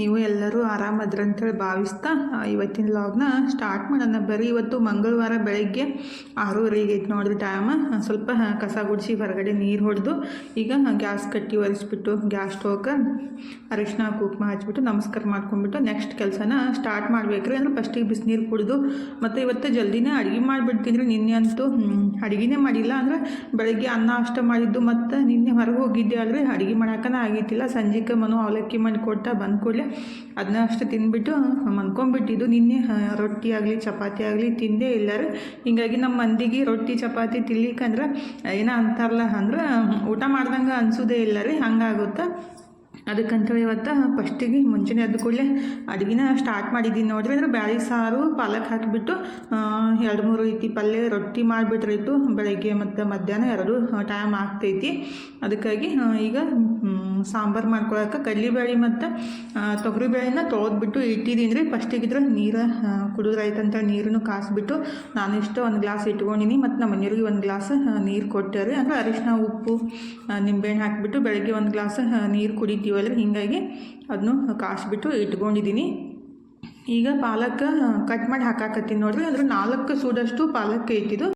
ನೀವು ಎಲ್ಲರೂ ಆರಾಮದ್ರಿ ಅಂತೇಳಿ ಭಾವಿಸ್ತಾ ಇವತ್ತಿನ ಲಾಗ್ನ ಸ್ಟಾರ್ಟ್ ಮಾಡೋಣ. ಬರೀ ಇವತ್ತು ಮಂಗಳವಾರ ಬೆಳಗ್ಗೆ ಆರೂವರೆಗೆ ಐತೆ ನೋಡ್ರಿ ಟೈಮ್ ಸ್ವಲ್ಪ ಕಸ ಗುಡಿಸಿ ಹೊರಗಡೆ ನೀರು ಹೊಡೆದು, ಈಗ ಗ್ಯಾಸ್ ಕಟ್ಟಿ ಒರೆಸ್ಬಿಟ್ಟು, ಗ್ಯಾಸ್ ಸ್ಟೋವ್ಗೆ ಅರಿಶಿನ ಕುಕ್ಮ ಹಚ್ಬಿಟ್ಟು, ನಮಸ್ಕಾರ ಮಾಡ್ಕೊಂಡ್ಬಿಟ್ಟು ನೆಕ್ಸ್ಟ್ ಕೆಲಸನ ಸ್ಟಾರ್ಟ್ ಮಾಡ್ಬೇಕ್ರಿ. ಅಂದ್ರೆ ಫಸ್ಟಿಗೆ ಬಿಸಿನೀರು ಕುಡಿದು, ಮತ್ತು ಇವತ್ತು ಜಲ್ದಿನೇ ಅಡುಗೆ ಮಾಡಿಬಿಡ್ತೀನಿ ರೀ. ನಿನ್ನೆ ಅಂತೂ ಅಡುಗೆನೇ ಮಾಡಿಲ್ಲ. ಅಂದ್ರೆ ಬೆಳಗ್ಗೆ ಅನ್ನ ಅಷ್ಟ ಮಾಡಿದ್ದು, ಮತ್ತು ನಿನ್ನೆ ಹೊರಗೆ ಹೋಗಿದ್ದೆ ಅಲ್ರಿ ಅಡುಗೆ ಮಾಡೋಕನ ಆಗೈತಿಲ್ಲ ಸಂಜೆಗೆ ಮನು ಅವಲಕ್ಕಿ ಮಾಡಿ ಕೊಡ್ತಾ ಬಂದ ಕೂಡಲೇ ಅದನ್ನ ಅಷ್ಟು ತಿಂದ್ಬಿಟ್ಟು ಮನ್ಕೊಂಬಿಟ್ಟಿದ್ದು. ನಿನ್ನೆ ರೊಟ್ಟಿ ಆಗಲಿ, ಚಪಾತಿ ಆಗಲಿ ತಿಂದೇ ಇಲ್ಲ ರೀ ಹಿಂಗಾಗಿ ನಮ್ಮ ಮಂದಿಗೆ ರೊಟ್ಟಿ, ಚಪಾತಿ ತಿನ್ಲಿಕ್ಕಂದ್ರೆ ಏನೋ ಅಂತಾರಲ್ಲ, ಅಂದ್ರೆ ಊಟ ಮಾಡ್ದಂಗೆ ಅನ್ಸೋದೇ ಇಲ್ಲ ರೀ ಹಂಗಾಗುತ್ತೆ? ಅದಕ್ಕಂತ ಇವತ್ತು ಫಸ್ಟಿಗೆ ಮುಂಚೆನೇ ಎದ್ದು ಕೂಡಲೇ ಅಡುಗೆನ ಸ್ಟಾರ್ಟ್ ಮಾಡಿದ್ದೀನಿ. ನೋಡ್ರಿ, ಅಂದ್ರೆ ಬ್ಯಾಳಿ ಸಾರು, ಪಾಲಕ್ ಹಾಕಿಬಿಟ್ಟು ಎರಡು ಮೂರು ರೀತಿ ಪಲ್ಯ ರೊಟ್ಟಿ ಮಾಡಿಬಿಟ್ರಿತ್ತು ಬೆಳಗ್ಗೆ ಮತ್ತು ಮಧ್ಯಾಹ್ನ ಎರಡು ಟೈಮ್ ಆಗ್ತೈತಿ. ಅದಕ್ಕಾಗಿ ಈಗ ಸಾಂಬಾರು ಮಾಡ್ಕೊಳಕ್ಕೆ ಬೇಳೆ ಮತ್ತು ತೊಗರಿಬೇಳೆನ ತೊಳೆದ್ಬಿಟ್ಟು ಇಟ್ಟಿದ್ದೀನಿ ರೀ. ಫಸ್ಟಿಗಿದ್ರೆ ನೀರು ಕುಡಿದ್ರಾಯ್ತಂತ ನೀರನ್ನು ಕಾಸ್ಬಿಟ್ಟು ನಾನು ಇಷ್ಟು ಒಂದು ಗ್ಲಾಸ್ ಇಟ್ಕೊಂಡಿನಿ. ಮತ್ತು ನಮ್ಮ ಮನೆಯವ್ರಿಗೆ ಒಂದು ಗ್ಲಾಸ್ ನೀರು ಕೊಟ್ಟೆ ರೀ. ಅಂದರೆ ಅರಿಶಿನ ಉಪ್ಪು ನಿಂಬೆಹಣ್ಣು ಹಾಕಿಬಿಟ್ಟು ಬೆಳಗ್ಗೆ ಒಂದು ಗ್ಲಾಸ್ ನೀರು ಕುಡಿತೀವಲ್ಲ ರೀ ಹೀಗಾಗಿ ಅದನ್ನು ಕಾಸ್ಬಿಟ್ಟು ಇಟ್ಕೊಂಡಿದ್ದೀನಿ ಈಗ ಪಾಲಕ್ ಕಟ್ ಮಾಡಿ ಹಾಕಾಕತ್ತೀನಿ ನೋಡ್ರಿ. ಅಂದ್ರೆ ನಾಲ್ಕು ಸೂಡಷ್ಟು ಪಾಲಕ್ ಐತಿದು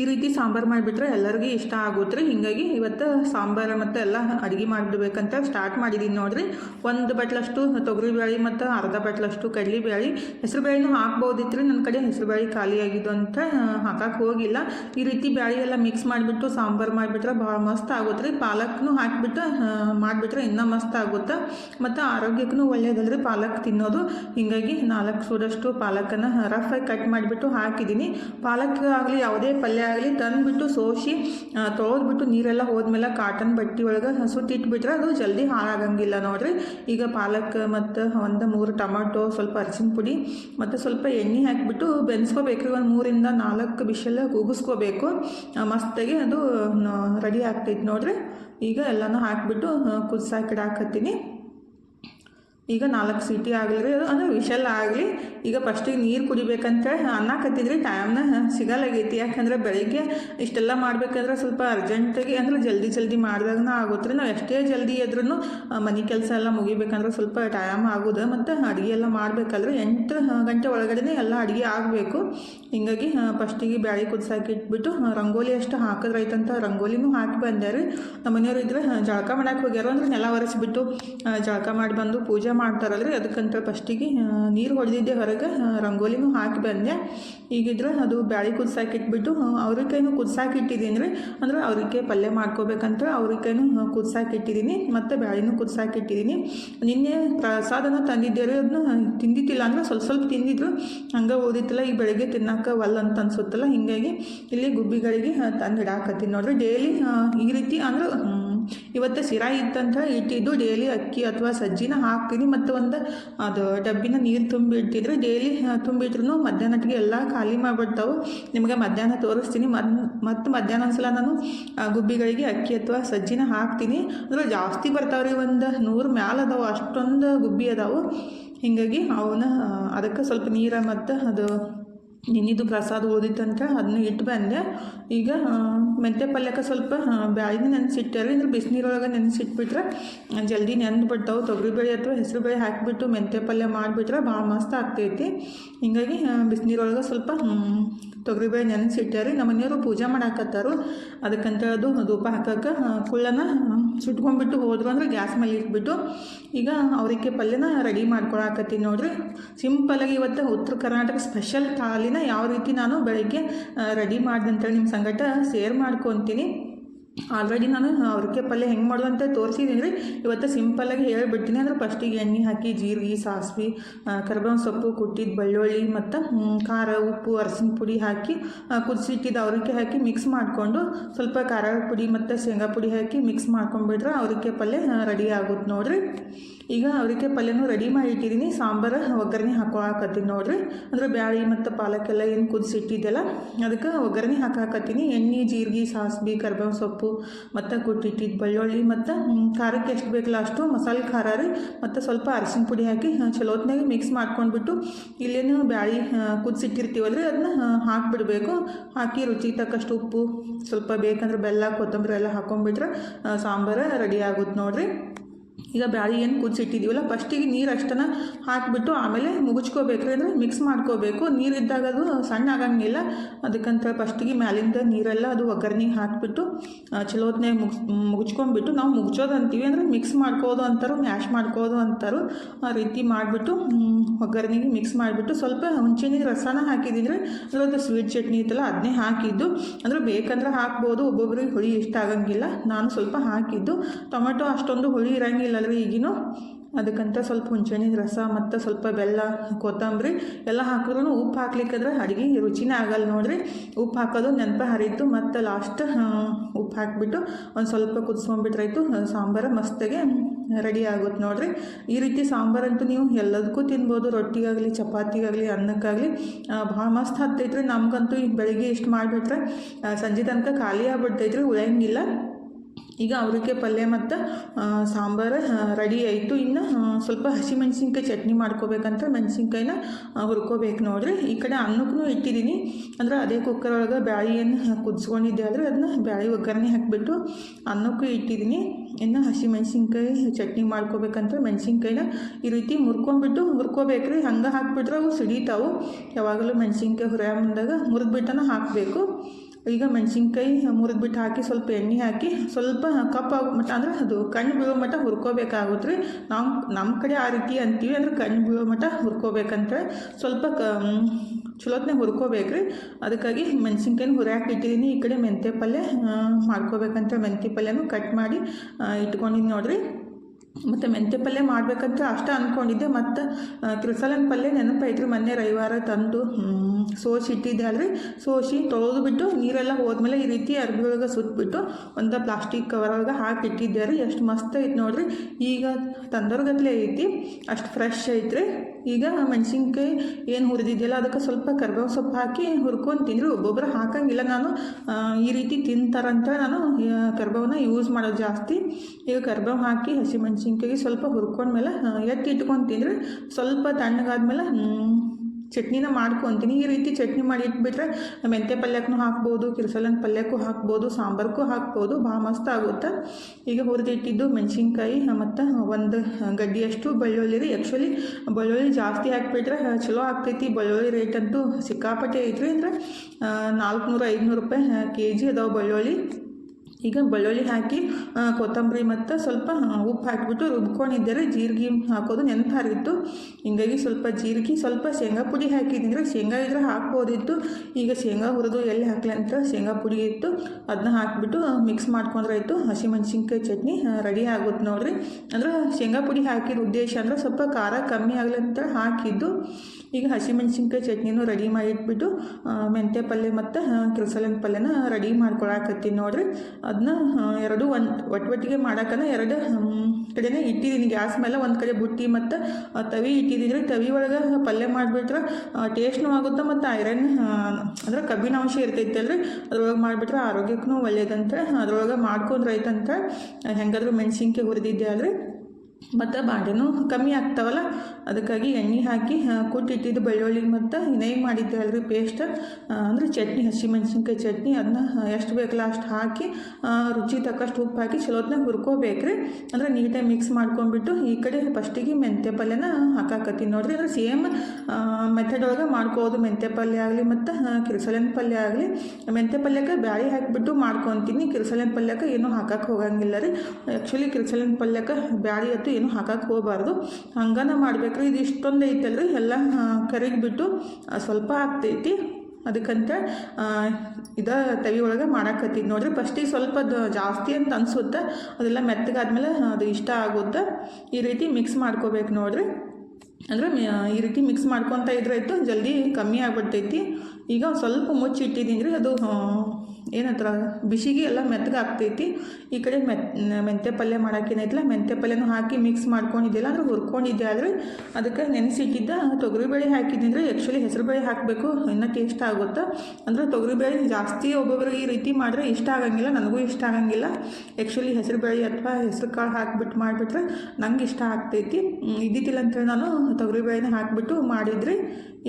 ಈ ರೀತಿ ಸಾಂಬಾರು ಮಾಡಿಬಿಟ್ರೆ ಎಲ್ಲರಿಗೂ ಇಷ್ಟ ಆಗುತ್ತೆ. ಹೀಗಾಗಿ ಇವತ್ತು ಸಾಂಬಾರು ಮತ್ತು ಎಲ್ಲ ಅಡುಗೆ ಮಾಡಬೇಕಂತ ಸ್ಟಾರ್ಟ್ ಮಾಡಿದ್ದೀನಿ ನೋಡಿರಿ. ಒಂದು ಬಟ್ಲಷ್ಟು ತೊಗರಿ ಬೇಳೆ ಮತ್ತು ಅರ್ಧ ಬಟ್ಲಷ್ಟು ಕಡಲೆಬೇಳೆ ಹೆಸರು ಬೇಳೆನೂ ಹಾಕ್ಬೋದಿತ್ತು ರೀ ನನ್ನ ಕಡೆ ಹೆಸರು ಬೇಳೆ ಖಾಲಿಯಾಗಿದ್ದು ಅಂತ ಹಾಕಕ್ಕೆ ಹೋಗಿಲ್ಲ. ಈ ರೀತಿ ಬೇಳೆ ಎಲ್ಲ ಮಿಕ್ಸ್ ಮಾಡಿಬಿಟ್ಟು ಸಾಂಬಾರು ಮಾಡಿಬಿಟ್ರೆ ಭಾಳ ಮಸ್ತ್ ಆಗುತ್ತೆ. ರೀ ಪಾಲಕ್ನೂ ಹಾಕಿಬಿಟ್ಟು ಮಾಡಿಬಿಟ್ರೆ ಇನ್ನೂ ಮಸ್ತ್ ಆಗುತ್ತೆ. ಮತ್ತು ಆರೋಗ್ಯಕ್ಕೂ ಒಳ್ಳೆಯದಲ್ರಿ ಪಾಲಕ್ ತಿನ್ನೋದು. ಹೀಗಾಗಿ ನಾಲ್ಕು ಸೂಡಷ್ಟು ಪಾಲಕನ್ನು ರಫಾಗಿ ಕಟ್ ಮಾಡಿಬಿಟ್ಟು ಹಾಕಿದ್ದೀನಿ ಪಾಲಕ್ ಆಗಲಿ ಯಾವುದೇ ಪಲ್ಯ ಆಗಲಿ ತಂದುಬಿಟ್ಟು ಸೋಸಿ ತೊಳೆದ್ಬಿಟ್ಟು ನೀರೆಲ್ಲ ಹೋದ್ಮೇಲೆ ಕಾಟನ್ ಬಟ್ಟೆ ಒಳಗೆ ಸುತ್ತಿಟ್ಬಿಟ್ರೆ ಅದು ಜಲ್ದಿ ಹಾಳಾಗಂಗಿಲ್ಲ ನೋಡಿರಿ. ಈಗ ಪಾಲಕ್ ಮತ್ತು ಒಂದು ಮೂರು ಟೊಮಾಟೊ, ಸ್ವಲ್ಪ ಅರಿಶಿನ ಪುಡಿ ಮತ್ತು ಸ್ವಲ್ಪ ಎಣ್ಣೆ ಹಾಕಿಬಿಟ್ಟು ಬೆನ್ಸ್ಕೋಬೇಕು ಒಂದು ಮೂರಿಂದ ನಾಲ್ಕು ಬಿಸಿಲ ಕೂಗಿಸ್ಕೋಬೇಕು. ಮಸ್ತಾಗಿ ಅದು ರೆಡಿ ಆಗ್ತೈತೆ ನೋಡಿರಿ. ಈಗ ಎಲ್ಲನೂ ಹಾಕಿಬಿಟ್ಟು ಕುದಿಸಾಕಿಡಾಕತ್ತೀನಿ ಈಗ ನಾಲ್ಕು ಸೀಟಿ ಆಗಲಿ ರೀ ಅದು ಅಂದ್ರೆ ವಿಷಲ್ ಆಗಲಿ. ಈಗ ಫಸ್ಟಿಗೆ ನೀರು ಕುಡಿಬೇಕಂತ ಅನ್ನಕತ್ತಿದ್ರಿ ಟೈಮ್ನ ಸಿಗಲ್ಲಾಗೈತಿ ಯಾಕಂದ್ರೆ ಬೆಳಿಗ್ಗೆ ಇಷ್ಟೆಲ್ಲ ಮಾಡಬೇಕಂದ್ರೆ ಸ್ವಲ್ಪ ಅರ್ಜೆಂಟಾಗಿ ಅಂದ್ರೆ ಜಲ್ದಿ ಜಲ್ದಿ ಮಾಡಿದಾಗನ ಆಗುತ್ತೆ ರೀ. ನಾವು ಎಷ್ಟೇ ಜಲ್ದಿ ಎದ್ರೂ ಮನೆ ಕೆಲಸ ಎಲ್ಲ ಮುಗಿಬೇಕಂದ್ರೆ ಸ್ವಲ್ಪ ಟೈಮ್ ಆಗೋದು. ಮತ್ತು ಅಡುಗೆ ಎಲ್ಲ ಮಾಡಬೇಕಲ್ರಿ ಎಂಟು ಗಂಟೆ ಒಳಗಡೆ ಎಲ್ಲ ಅಡುಗೆ ಆಗಬೇಕು. ಹಿಂಗಾಗಿ ಫಸ್ಟಿಗೆ ಬ್ಯಾಳಿ ಕುದಿಸಾಕಿ ಇಟ್ಬಿಟ್ಟು ರಂಗೋಲಿ ಅಷ್ಟು ಹಾಕಿದ್ರೈತಂತ ರಂಗೋಲಿನೂ ಹಾಕಿ ಬಂದೆ ರೀ. ನಮ್ಮ ಮನೆಯವರು ಇದ್ರೆ ಜಳಕ ಮಾಡಕ್ಕೆ ಹೋಗ್ಯಾರ ಅಂದ್ರೆ ನೆಲ ಒರೆಸಿಬಿಟ್ಟು ಜಳಕ ಮಾಡಿ ಬಂದು ಪೂಜೆ ಮಾಡ್ತಾರಲ್ರಿ? ಅದಕ್ಕಂತ ಫಸ್ಟಿಗೆ ನೀರು ಹೊಡೆದಿದ್ದೆ ಹೊರಗೆ ರಂಗೋಲಿನೂ ಹಾಕಿ ಬಂದೆ. ಈಗಿದ್ರೆ ಅದು ಬ್ಯಾಳಿ ಕುದಿಸಾಕಿಟ್ಬಿಟ್ಟು ಅವ್ರಿಕಾಯಿನೂ ಕುದಿಸಾಕಿಟ್ಟಿದ್ದೀನಿ ರೀ ಅಂದ್ರೆ ಅವ್ರಿಗೆ ಪಲ್ಯ ಮಾಡ್ಕೋಬೇಕಂತ ಅವ್ರಿಕಾಯಿನೂ ಕುದ್ಸಾಕಿಟ್ಟಿದ್ದೀನಿ ಮತ್ತು ಬ್ಯಾಳಿನೂ ಕುದ್ಸಾಕಿಟ್ಟಿದ್ದೀನಿ ನಿನ್ನೆ ಪ್ರಸಾದನ ತಂದಿದ್ದೆ ರೀ ಅದನ್ನ ತಿಂದಿದ್ದಿಲ್ಲ ಅಂದ್ರೆ ಸ್ವಲ್ಪ ಸ್ವಲ್ಪ ತಿಂದಿದ್ರು. ಹಂಗೆ ಓದಿತ್ತಲ್ಲ ಈಗ ಬೆಳಗ್ಗೆ ತಿನ್ನೋಕೆ ಒಲ್ಲ ಅಂತ ಅನ್ಸುತ್ತಲ್ಲ, ಹಿಂಗಾಗಿ ಇಲ್ಲಿ ಗುಬ್ಬಿಗಳಿಗೆ ತಂದು ಇಡಾಕತ್ತೀನಿ ನೋಡ್ರಿ. ಡೈಲಿ ಈ ರೀತಿ ಅಂದ್ರೆ ಇವತ್ತು ಶಿರಾ ಇತ್ತಂತ ಇಟ್ಟಿದ್ದು ಡೈಲಿ ಅಕ್ಕಿ ಅಥವಾ ಸಜ್ಜಿನ ಹಾಕ್ತೀನಿ. ಮತ್ತು ಒಂದು, ಅದು ಡಬ್ಬಿನ ನೀರು ತುಂಬಿ ಇಟ್ಟಿದ್ರೆ ಡೈಲಿ ತುಂಬಿಟ್ರು ಮಧ್ಯಾಹ್ನಟ್ಟಿಗೆ ಎಲ್ಲ ಖಾಲಿ ಮಾಡಿಬಿಡ್ತಾವೆ. ನಿಮಗೆ ಮಧ್ಯಾಹ್ನ ತೋರಿಸ್ತೀನಿ. ಮದ್ ಮತ್ತು ಮಧ್ಯಾಹ್ನ ಒಂದ್ಸಲ ನಾನು ಗುಬ್ಬಿಗಳಿಗೆ ಅಕ್ಕಿ ಅಥವಾ ಸಜ್ಜಿನ ಹಾಕ್ತೀನಿ. ಅಂದ್ರೆ ಜಾಸ್ತಿ ಬರ್ತಾವ್ರಿ, ಒಂದು ನೂರು ಮ್ಯಾಲ ಅದಾವೆ. ಅಷ್ಟೊಂದು ಗುಬ್ಬಿ ಅದಾವೆ. ಹೀಗಾಗಿ ಅವನ್ನ ಅದಕ್ಕೆ ಸ್ವಲ್ಪ ನೀರ ಮತ್ತು ಅದು ನಿನ್ನಿದು ಪ್ರಸಾದ ಓದಿತ್ತಂತ ಅದನ್ನ ಇಟ್ಟು ಬಂದೆ. ಈಗ ಮೆಂತ್ಯ ಪಲ್ಯಕ್ಕೆ ಸ್ವಲ್ಪ ಬ್ಯಾಳಿನ ನೆನೆಸಿಟ್ಟಾರೆ ಅಂದ್ರೆ ಬಿಸಿನೀರೊಳಗೆ ನೆನೆಸಿಟ್ಬಿಟ್ರೆ ಜಲ್ದಿ ನೆಂದು ಬಿಡ್ತಾವೆ ತೊಗರಿಬೇಳೆ ಅಥವಾ ಹೆಸರುಬೇಳೆ ಹಾಕಿಬಿಟ್ಟು ಮೆಂತ್ಯ ಪಲ್ಯ ಮಾಡಿಬಿಟ್ರೆ ಭಾಳ ಮಸ್ತ್ ಆಗ್ತೈತಿ. ಹಿಂಗಾಗಿ ಬಿಸಿನೀರೊಳಗೆ ಸ್ವಲ್ಪ ತೊಗರಿಬೇಳೆ ನೆನೆಸಿಟ್ಟಾರಿ ನಮ್ಮ ಮನೆಯವರು ಪೂಜೆ ಮಾಡಾಕತ್ತಾರು. ಅದು ಧೂಪ ಹಾಕಕ್ಕೆ ಕುಳ್ಳನ ಸುಟ್ಕೊಂಡ್ಬಿಟ್ಟು ಹೋದ್ರು ಅಂದ್ರೆ ಗ್ಯಾಸ್ ಮೇಲೆ ಇಟ್ಬಿಟ್ಟು ಈಗ ಅವರಿಗೆ ಪಲ್ಯನ ರೆಡಿ ಮಾಡ್ಕೊಳಕತ್ತೀನಿ ನೋಡ್ರಿ. ಸಿಂಪಲಾಗಿ ಇವತ್ತು ಉತ್ತರ ಕರ್ನಾಟಕ ಸ್ಪೆಷಲ್ ಥಾಲಿನ ಯಾವ ರೀತಿ ನಾನು ಬೆಳಗ್ಗೆ ರೆಡಿ ಮಾಡ್ದಂತೇಳಿ ನಿಮ್ಮ ಸಂಗಟ ಶೇರ್ ಮಾಡ್ಕೊತೀನಿ. ಆಲ್ರೆಡಿ ನಾನು ಅವ್ರಿಗೆ ಪಲ್ಯ ಹೆಂಗೆ ಮಾಡೋದು ಅಂತ ತೋರಿಸಿದ್ದೀನಿ ರೀ ಇವತ್ತು ಸಿಂಪಲ್ಲಾಗಿ ಹೇಳಿಬಿಡ್ತೀನಿ. ಅಂದ್ರೆ ಫಸ್ಟಿಗೆ ಎಣ್ಣೆ ಹಾಕಿ, ಜೀರಿಗೆ, ಸಾಸಿವೆ ಕರ್ಬೇವಿನ ಸೊಪ್ಪು ಕುಟ್ಟಿದ್ದು ಬೆಳ್ಳುಳ್ಳಿ ಮತ್ತು ಖಾರ, ಉಪ್ಪು, ಅರಸಿನ ಪುಡಿ ಹಾಕಿ ಕುದಿಸಿಟ್ಟಿದ್ದು ಅವ್ರಿಗೆ ಹಾಕಿ ಮಿಕ್ಸ್ ಮಾಡಿಕೊಂಡು ಸ್ವಲ್ಪ ಖಾರ ಪುಡಿ ಮತ್ತು ಶೇಂಗಾ ಪುಡಿ ಹಾಕಿ ಮಿಕ್ಸ್ ಮಾಡ್ಕೊಂಡ್ಬಿಟ್ರೆ ಅವ್ರಿಗೆ ಪಲ್ಯ ರೆಡಿ ಆಗುತ್ತೆ ನೋಡಿರಿ. ಈಗ ಅವ್ರಿಗೆ ಪಲ್ಯನೂ ರೆಡಿ ಮಾಡಿ ಇಟ್ಟಿದ್ದೀನಿ ಸಾಂಬಾರು ಒಗ್ಗರಣೆ ಹಾಕೋಕತ್ತೀನಿ ನೋಡಿರಿ. ಅಂದ್ರೆ ಬ್ಯಾಳಿ ಮತ್ತು ಪಾಲಕ್ಕೆಲ್ಲ ಏನು ಕುದಿಸಿಟ್ಟಿದ್ದೆಲ್ಲ, ಅದಕ್ಕೆ ಒಗ್ಗರಣೆ ಹಾಕಾಕತ್ತೀನಿ ಎಣ್ಣೆ, ಜೀರಿಗೆ, ಸಾಸ್ವಿ, ಕರ್ಬೇವಿನ ಸೊಪ್ಪು ಮತ್ತು ಕುಟ್ಟಿಟ್ಟಿದ್ದು ಬೆಳ್ಳುಳ್ಳಿ ಮತ್ತು ಖಾರಕ್ಕೆ ಎಷ್ಟು ಬೇಕಲ್ಲ ಅಷ್ಟು ಮಸಾಲೆ ಖಾರ ರೀ. ಮತ್ತು ಸ್ವಲ್ಪ ಅರಿಶಿನ ಪುಡಿ ಹಾಕಿ ಚಲೋತ್ನಾಗೆ ಮಿಕ್ಸ್ ಮಾಡ್ಕೊಂಡ್ಬಿಟ್ಟು ಇಲ್ಲೇನು ಬ್ಯಾಳಿ ಕುದಿಸಿಟ್ಟಿರ್ತೀವಲ್ರಿ ಅದನ್ನ ಹಾಕಿಬಿಡಬೇಕು. ಹಾಕಿ ರುಚಿ ತಕ್ಕಷ್ಟು ಉಪ್ಪು, ಸ್ವಲ್ಪ ಬೇಕಂದ್ರೆ ಬೆಲ್ಲ, ಕೊತ್ತಂಬರಿ ಎಲ್ಲ ಹಾಕೊಂಡ್ಬಿಟ್ರೆ ಸಾಂಬಾರು ರೆಡಿ ಆಗುತ್ತೆ ನೋಡ್ರಿ. ಈಗ ಬ್ಯಾಳಿ ಏನು ಕುದಿಸಿಟ್ಟಿದ್ದೀವಲ್ಲ ಫಸ್ಟಿಗೆ ನೀರು ಅಷ್ಟನ್ನು ಹಾಕಿಬಿಟ್ಟು ಆಮೇಲೆ ಮುಗಿಸ್ಕೋಬೇಕು ಅಂದರೆ ಮಿಕ್ಸ್ ಮಾಡ್ಕೋಬೇಕು. ನೀರಿದ್ದಾಗ ಅದು ಸಣ್ಣ ಆಗಂಗಿಲ್ಲ. ಅದಕ್ಕಂತ ಫಸ್ಟಿಗೆ ಮ್ಯಾಲಿಂದ ನೀರೆಲ್ಲ ಅದು ಒಗ್ಗರಣೆಗೆ ಹಾಕಿಬಿಟ್ಟು ಚಲೋತ್ನೇ ಮುಗಿಸ್ ಮುಗಿಸ್ಕೊಂಡ್ಬಿಟ್ಟು ನಾವು ಮುಗಿಸೋದು ಅಂತೀವಿ. ಅಂದರೆ ಮಿಕ್ಸ್ ಮಾಡ್ಕೋದು ಅಂತಾರು, ಮ್ಯಾಶ್ ಮಾಡ್ಕೋದು ಅಂತಾರೋ, ಆ ರೀತಿ ಮಾಡಿಬಿಟ್ಟು ಒಗ್ಗರಣೆಗೆ ಮಿಕ್ಸ್ ಮಾಡಿಬಿಟ್ಟು ಸ್ವಲ್ಪ ಹುಂಚಿನಿಗೆ ರಸನ ಹಾಕಿದ್ದೀನಿ ಅದರದ್ದು ಅಂದ್ರೆ ಸ್ವೀಟ್ ಚಟ್ನಿ ಇತ್ತಲ್ಲ ಅದನ್ನೇ ಹಾಕಿದ್ದು. ಅಂದರೆ ಬೇಕಂದ್ರೆ ಹಾಕ್ಬೋದು. ಒಬ್ಬೊಬ್ಬರಿಗೆ ಹುಳಿ ಇಷ್ಟ ಆಗಂಗಿಲ್ಲ. ನಾನು ಸ್ವಲ್ಪ ಹಾಕಿದ್ದು. ಟೊಮೆಟೊ ಅಷ್ಟೊಂದು ಹುಳಿ ಇರಂಗಿಲ್ಲಲ್ರಿ ಈಗಿನೂ ಅದಕ್ಕಂತ ಸ್ವಲ್ಪ ಹುಂಚೆಹಣ್ಣಿನ ರಸ ಮತ್ತು ಸ್ವಲ್ಪ ಬೆಲ್ಲ, ಕೊತ್ತಂಬರಿ ಎಲ್ಲ ಹಾಕಿದ್ರು ಉಪ್ಪು ಹಾಕ್ಲಿಕ್ಕಂದ್ರೆ ಅಡುಗೆ ರುಚಿನೇ ಆಗಲ್ಲ ನೋಡ್ರಿ. ಉಪ್ಪು ಹಾಕೋದು ನೆನಪು ಹರಿತು ಮತ್ತು ಲಾಸ್ಟ್ ಉಪ್ಪು ಹಾಕಿಬಿಟ್ಟು ಒಂದು ಸ್ವಲ್ಪ ಕುದಿಸ್ಕೊಂಡ್ಬಿಟ್ರಾಯ್ತು ಸಾಂಬಾರು ಮಸ್ತಾಗೆ ರೆಡಿ ಆಗುತ್ತೆ ನೋಡ್ರಿ. ಈ ರೀತಿ ಸಾಂಬಾರಂತೂ ನೀವು ಎಲ್ಲದಕ್ಕೂ ತಿನ್ಬೋದು, ರೊಟ್ಟಿಗಾಗಲಿ, ಚಪಾತಿಗಾಗಲಿ, ಅನ್ನಕ್ಕಾಗಲಿ ಭಾಳ ಮಸ್ತ್ ಹತ್ತೈತ್ರಿ. ನಮಗಂತೂ ಈಗ ಬೆಳಿಗ್ಗೆ ಇಷ್ಟು ಮಾಡಿಬಿಟ್ರೆ ಸಂಜೆ ತನಕ ಖಾಲಿ ಆಗ್ಬಿಡ್ತೈತ್ರಿ, ಉಳಿಯಂಗಿಲ್ಲ. ಈಗ ಅವರಿಗೆ ಪಲ್ಯ ಮತ್ತು ಸಾಂಬಾರು ರೆಡಿ ಆಯಿತು. ಇನ್ನು ಸ್ವಲ್ಪ ಹಸಿಮೆಣ್ಸಿನ್ಕಾಯಿ ಚಟ್ನಿ ಮಾಡ್ಕೋಬೇಕಂತ ಮೆಣಸಿನ್ಕಾಯಿನ ಹುರ್ಕೋಬೇಕು ನೋಡ್ರಿ. ಈ ಕಡೆ ಅನ್ನಕ್ಕೂ ಇಟ್ಟಿದ್ದೀನಿ. ಅಂದ್ರೆ ಅದೇ ಕುಕ್ಕರ್ ಒಳಗೆ ಬ್ಯಾಳಿಯನ್ನು ಕುದಿಸ್ಕೊಂಡಿದ್ದೆ ಆದರೆ ಅದನ್ನ ಬ್ಯಾಳಿ ಒಗ್ಗರಣೆ ಹಾಕಿಬಿಟ್ಟು ಅನ್ನಕ್ಕೂ ಇಟ್ಟಿದ್ದೀನಿ. ಇನ್ನು ಹಸಿಮೆಣ್ಸಿನ್ಕಾಯಿ ಚಟ್ನಿ ಮಾಡ್ಕೋಬೇಕಂತ ಮೆಣಸಿನ್ಕಾಯಿನ ಈ ರೀತಿ ಮುರ್ಕೊಂಡ್ಬಿಟ್ಟು ಹುರ್ಕೋಬೇಕ್ರಿ ಹಂಗೆ ಹಾಕಿಬಿಟ್ರೆ ಅವು ಸಿಡಿತಾವು. ಯಾವಾಗಲೂ ಮೆಣಸಿನ್ಕಾಯಿ ಹುರಿಯ ಮುಂದಾಗ ಮುರಿದ್ಬಿಟ್ಟನ ಹಾಕಬೇಕು. ಈಗ ಮೆಣಸಿನ್ಕಾಯಿ ಮುರಿದ್ಬಿಟ್ಟು ಹಾಕಿ ಸ್ವಲ್ಪ ಎಣ್ಣೆ ಹಾಕಿ ಸ್ವಲ್ಪ ಕಪ್ ಆಗೋ ಮಟ್ಟ ಅಂದ್ರೆ ಅದು ಕಣ್ಣು ಬೀಳೋ ಮಟ್ಟ ಹುರ್ಕೋಬೇಕಾಗುತ್ತೆ ರೀ ನಾವು ನಮ್ಮ ಕಡೆ ಆ ರೀತಿ ಅಂತೀವಿ ಅಂದ್ರೆ ಕಣ್ಣು ಬೀಳೋ ಮಟ್ಟ ಹುರ್ಕೋಬೇಕಂತ ಸ್ವಲ್ಪ ಕ ಚಲೋತ್ನಾಗ ಹುರ್ಕೋಬೇಕ್ರಿ. ಅದಕ್ಕಾಗಿ ಮೆಣಸಿನ್ಕಾಯಿನ ಹುರಿಯಾಕೆ ಇಟ್ಟಿದ್ದೀನಿ ಈ ಕಡೆ ಮೆಂತ್ಯ ಪಲ್ಯ ಮಾಡ್ಕೋಬೇಕಂತ ಮೆಂತ್ಯ ಪಲ್ಯನೂ ಕಟ್ ಮಾಡಿ ಇಟ್ಕೊಂಡಿದ್ದೀನಿ ನೋಡಿರಿ. ಮತ್ತು ಮೆಂತ್ಯ ಪಲ್ಯ ಮಾಡಬೇಕಂತ ಅಷ್ಟೇ ಅಂದ್ಕೊಂಡಿದ್ದೆ ಮತ್ತು ಪಲ್ಲೆ ಪಲ್ಯ ನೆನಪೈತ್ರಿ ಮೊನ್ನೆ ರವಿವಾರ ತಂದು ಸೋಸಿ ಇಟ್ಟಿದ್ದೆ ಅಲ್ರಿ ಸೋಸಿ ತೊಳೆದು ಬಿಟ್ಟು ನೀರೆಲ್ಲ ಹೋದ್ಮೇಲೆ ಈ ರೀತಿ ಅರ್ಬಿ ಒಳಗೆ ಸುತ್ತಬಿಟ್ಟು ಒಂದು ಪ್ಲಾಸ್ಟಿಕ್ ಕವರ್ ಒಳಗೆ ಹಾಕಿ ಇಟ್ಟಿದ್ದೆ ರೀ ಎಷ್ಟು ಮಸ್ತ್ ಐತೆ ನೋಡ್ರಿ. ಈಗ ತಂದರ್ಗತ್ಲೆ ಐತಿ, ಅಷ್ಟು ಫ್ರೆಶ್ ಐತ್ರಿ. ಈಗ ಮೆಣಸಿನ್ಕಾಯಿ ಏನು ಹುರಿದಿದ್ದೆಲ್ಲ ಅದಕ್ಕೆ ಸ್ವಲ್ಪ ಕರ್ಬೇವು ಸೊಪ್ಪು ಹಾಕಿ ಹುರ್ಕೊಂಡು ತಿಂದರು ಒಬ್ಬೊಬ್ಬರು ಹಾಕಂಗಿಲ್ಲ ನಾನು. ಈ ರೀತಿ ತಿಂತಾರಂತ ನಾನು ಕರ್ಬೇವನ್ನ ಯೂಸ್ ಮಾಡೋದು ಜಾಸ್ತಿ. ಈಗ ಕರ್ಬೇವು ಹಾಕಿ ಹಸಿಮೆಣ್ಸಿನ್ಕಾಯಿ ಸ್ವಲ್ಪ ಹುರ್ಕೊಂಡ್ಮೇಲೆ ಎತ್ತಿ ಇಟ್ಕೊಂಡು ತಿಂದರೆ ಸ್ವಲ್ಪ ತಣ್ಣಗಾದ್ಮೇಲೆ ಚಟ್ನಿನ ಮಾಡ್ಕೊತೀನಿ. ಈ ರೀತಿ ಚಟ್ನಿ ಮಾಡಿ ಇಟ್ಬಿಟ್ರೆ ಮೆಂತೆ ಪಲ್ಯಕ್ಕೂ ಹಾಕ್ಬೋದು ಕಿರ್ಸಲನ್ ಪಲ್ಯಕ್ಕೂ ಹಾಕ್ಬೋದು, ಸಾಂಬಾರ್ಗೂ ಹಾಕ್ಬೋದು, ಭಾಳ ಮಸ್ತ್ ಆಗುತ್ತೆ. ಈಗ ಹುರಿದಿಟ್ಟಿದ್ದು ಮೆಣಸಿನ್ಕಾಯಿ, ಮತ್ತು ಒಂದು ಗಡ್ಡಿಯಷ್ಟು ಬೆಳ್ಳುಳ್ಳಿ ರೀ. ಆ್ಯಕ್ಚುಲಿ ಬೆಳ್ಳುಳ್ಳಿ ಜಾಸ್ತಿ ಹಾಕಿಬಿಟ್ರೆ ಚಲೋ ಆಗ್ತೈತಿ. ಬೆಳ್ಳುಳ್ಳಿ ರೇಟ್ ಅಂತೂ ಸಿಕ್ಕಾಪಟ್ಟೆ ಐತ್ರಿ. ಅಂದ್ರೆ ನಾಲ್ಕುನೂರು ಐದುನೂರು ರೂಪಾಯಿ ಕೆ ಜಿ ಅದಾವೆ ಬೆಳ್ಳುಳ್ಳಿ. ಈಗ ಬೆಳ್ಳುಳ್ಳಿ ಹಾಕಿ ಕೊತ್ತಂಬರಿ ಮತ್ತು ಸ್ವಲ್ಪ ಉಪ್ಪು ಹಾಕಿಬಿಟ್ಟು ರುಬ್ಕೊಂಡಿದ್ದರೆ ಜೀರಿಗೆ ಹಾಕೋದು ನೆನಪಾರಿತ್ತು ಹಿಂಗಾಗಿ ಸ್ವಲ್ಪ ಜೀರಿಗೆ, ಸ್ವಲ್ಪ ಶೇಂಗಾ ಪುಡಿ ಹಾಕಿದ್ದೀನಿ. ಶೇಂಗಾ ಇದ್ರೆ ಹಾಕ್ಬೋದಿತ್ತು. ಈಗ ಶೇಂಗಾ ಹುರಿದು ಎಲ್ಲಿ ಹಾಕಲಿ ಅಂತ ಶೇಂಗಾ ಪುಡಿ ಇತ್ತು. ಅದನ್ನ ಹಾಕಿಬಿಟ್ಟು ಮಿಕ್ಸ್ ಮಾಡ್ಕೊಂಡ್ರಾಯ್ತು ಹಸಿಮೆಣ್ಸಿನ್ಕಾಯಿ ಚಟ್ನಿ ರೆಡಿ ಆಗುತ್ತೆ ನೋಡ್ರಿ. ಅಂದ್ರೆ ಶೇಂಗಾ ಪುಡಿ ಹಾಕಿದ ಉದ್ದೇಶ ಅಂದ್ರೆ ಸ್ವಲ್ಪ ಖಾರ ಕಮ್ಮಿ ಆಗಲಿ ಅಂತ ಹಾಕಿದ್ದು. ಈಗ ಹಸಿಮೆಣ್ಸಿನ್ಕಾಯಿ ಚಟ್ನಿನೂ ರೆಡಿ ಮಾಡಿ ಇಟ್ಬಿಟ್ಟು ಮೆಂತ್ಯ ಪಲ್ಯ ಮತ್ತು ಕೆಲ್ಸಲಿನ ಪಲ್ಯನ ರೆಡಿ ಮಾಡ್ಕೊಳಕತ್ತೀನಿ ನೋಡ್ರಿ. ಅದನ್ನ ಎರಡು ಒಂದು ಒಟ್ಟೊಟ್ಟಿಗೆ ಮಾಡಕ್ಕನ ಎರಡು ಕಡೆನೇ ಇಟ್ಟಿದ್ದೀನಿ ಗ್ಯಾಸ್ ಮೇಲೆ ಒಂದು ಕಡೆ ಬುಟ್ಟಿ ಮತ್ತು ತವಿ ಇಟ್ಟಿದ್ದೀನಿ ತವಿ ಒಳಗೆ ಪಲ್ಯ ಮಾಡಿಬಿಟ್ರೆ ಟೇಸ್ಟ್ನೂ ಆಗುತ್ತೆ ಮತ್ತು ಐರನ್ ಅಂದ್ರೆ ಕಬ್ಬಿನ ಅಂಶ ರೀ ಅದ್ರೊಳಗೆ ಮಾಡಿಬಿಟ್ರೆ ಆರೋಗ್ಯಕ್ಕೂ ಒಳ್ಳೇದಂತ. ಅದ್ರೊಳಗೆ ಮಾಡ್ಕೊಂಡ್ರೆ ಆಯ್ತಂತ. ಹೆಂಗಾದ್ರೂ ಮೆಣಸಿನ್ಕಾಯಿ ಹುರಿದಿದ್ದೆ ಅಲ್ರಿ. ಮತ್ತು ಬಾಂಡೆನೂ ಕಮ್ಮಿ ಆಗ್ತಾವಲ್ಲ? ಅದಕ್ಕಾಗಿ ಎಣ್ಣೆ ಹಾಕಿ ಕೂಟಿಟ್ಟಿದ್ದು ಬೆಳ್ಳುಳ್ಳಿ ಮತ್ತು ನೈ ಮಾಡಿದ್ದೆ ಅಲ್ರಿ ಪೇಸ್ಟ್ ಅಂದರೆ ಚಟ್ನಿ ಹಸಿಮೆಣ್ಸಿನ್ಕಾಯಿ ಚಟ್ನಿ ಅದನ್ನ ಎಷ್ಟು ಬೇಕಲ್ಲ ಅಷ್ಟು ಹಾಕಿ ರುಚಿ ತಕ್ಕಷ್ಟು ಉಪ್ಪು ಹಾಕಿ ಚಲೋತ್ನಾಗ ಹುರ್ಕೋಬೇಕ್ರಿ ಅಂದರೆ ನೀಟಾಗಿ ಮಿಕ್ಸ್ ಮಾಡ್ಕೊಂಡ್ಬಿಟ್ಟು ಈ ಕಡೆ ಫಸ್ಟಿಗೆ ಮೆಂತ್ಯ ಪಲ್ಯನ ಹಾಕಾಕತ್ತೀನಿ ನೋಡ್ರಿ. ಅಂದರೆ ಸೇಮ್ ಮೆಥಡ್ ಒಳಗೆ ಮಾಡ್ಕೋದು. ಮೆಂತ್ಯ ಪಲ್ಯ ಆಗಲಿ ಮತ್ತು ಕಿರ್ಸಲೆನ್ ಪಲ್ಯ ಆಗಲಿ, ಮೆಂತ್ಯ ಪಲ್ಯಕ್ಕೆ ಬ್ಯಾಳಿ ಹಾಕಿಬಿಟ್ಟು ಮಾಡ್ಕೊತೀನಿ. ಕಿರ್ಸಲೆನ್ ಪಲ್ಯಕ್ಕೆ ಏನೂ ಹಾಕಕ್ಕೆ ಹೋಗಂಗಿಲ್ಲ ರೀ. ಆ್ಯಕ್ಚುಲಿ ಕಿರ್ಸಲೆನ್ ಪಲ್ಯಕ್ಕೆ ಬ್ಯಾಳಿ ಏನು ಹಾಕಕ್ಕೆ ಹೋಗಬಾರ್ದು. ಹಂಗನ ಮಾಡಬೇಕು ಇದು ಇಷ್ಟೊಂದು ಐತಲ್ರಿ. ಎಲ್ಲ ಕರಿಗಿಬಿಟ್ಟು ಸ್ವಲ್ಪ ಆಗ್ತೈತಿ. ಅದಕ್ಕಂತ ಇದ ತವಿ ಒಳಗೆ ಮಾಡಾಕತ್ತೀವಿ ನೋಡ್ರಿ. ಫಸ್ಟಿಗೆ ಸ್ವಲ್ಪ ಜಾಸ್ತಿ ಅಂತ ಅನ್ಸುತ್ತೆ. ಅದೆಲ್ಲ ಮೆತ್ತಗಾದ್ಮೇಲೆ ಅದು ಇಷ್ಟ ಆಗುತ್ತೆ. ಈ ರೀತಿ ಮಿಕ್ಸ್ ಮಾಡ್ಕೋಬೇಕು ನೋಡ್ರಿ. ಅಂದರೆ ಈ ರೀತಿ ಮಿಕ್ಸ್ ಮಾಡ್ಕೊತ ಆಯಿತು, ಜಲ್ದಿ ಕಮ್ಮಿ ಆಗಿಬಿಡ್ತೈತಿ. ಈಗ ಸ್ವಲ್ಪ ಮುಚ್ಚಿಟ್ಟಿದ್ದೀನಿ ರೀ ಅದು ಏನಂತಾರ ಬಿಸಿಗೆ ಎಲ್ಲ ಮೆತ್ತಗೆ ಆಗ್ತೈತಿ. ಈ ಕಡೆ ಮೆತ್, ಮೆಂತ್ಯ ಪಲ್ಯ ಮಾಡೋಕ್ಕೇನೈತಿಲ್ಲ ಮೆಂತ್ಯ ಪಲ್ಯನೂ ಹಾಕಿ ಮಿಕ್ಸ್ ಮಾಡ್ಕೊಂಡಿದ್ದಿಲ್ಲ ಅಂದ್ರೆ ಹುರ್ಕೊಂಡಿದ್ದೆ. ಆದರೆ ಅದಕ್ಕೆ ನೆನೆಸಿಟ್ಟಿದ್ದ ತೊಗರಿಬೇಳೆ ಹಾಕಿದ್ರೆ ಆ್ಯಕ್ಚುಲಿ ಹೆಸರುಬೇಳೆ ಹಾಕಬೇಕು, ಇನ್ನೂ ಟೇಸ್ಟ್ ಆಗುತ್ತೆ? ಅಂದರೆ ತೊಗರಿಬೇಳೆ ಜಾಸ್ತಿ ಒಬ್ಬೊಬ್ಬರಿಗೆ ಈ ರೀತಿ ಮಾಡಿದ್ರೆ ಇಷ್ಟ ಆಗಂಗಿಲ್ಲ, ನನಗೂ ಇಷ್ಟ ಆಗಂಗಿಲ್ಲ. ಆ್ಯಕ್ಚುಲಿ ಹೆಸರುಬೇಳೆ ಅಥವಾ ಹೆಸರು ಕಾಳು ಹಾಕಿಬಿಟ್ಟು ಮಾಡಿಬಿಟ್ರೆ ನಂಗೆ ಇಷ್ಟ ಆಗ್ತೈತಿ. ಇದ್ದಿದ್ದಿಲ್ಲ ಅಂತೇಳಿ ನಾನು ತೊಗರಿಬೇಳೆನ ಹಾಕಿಬಿಟ್ಟು ಮಾಡಿದ್ರಿ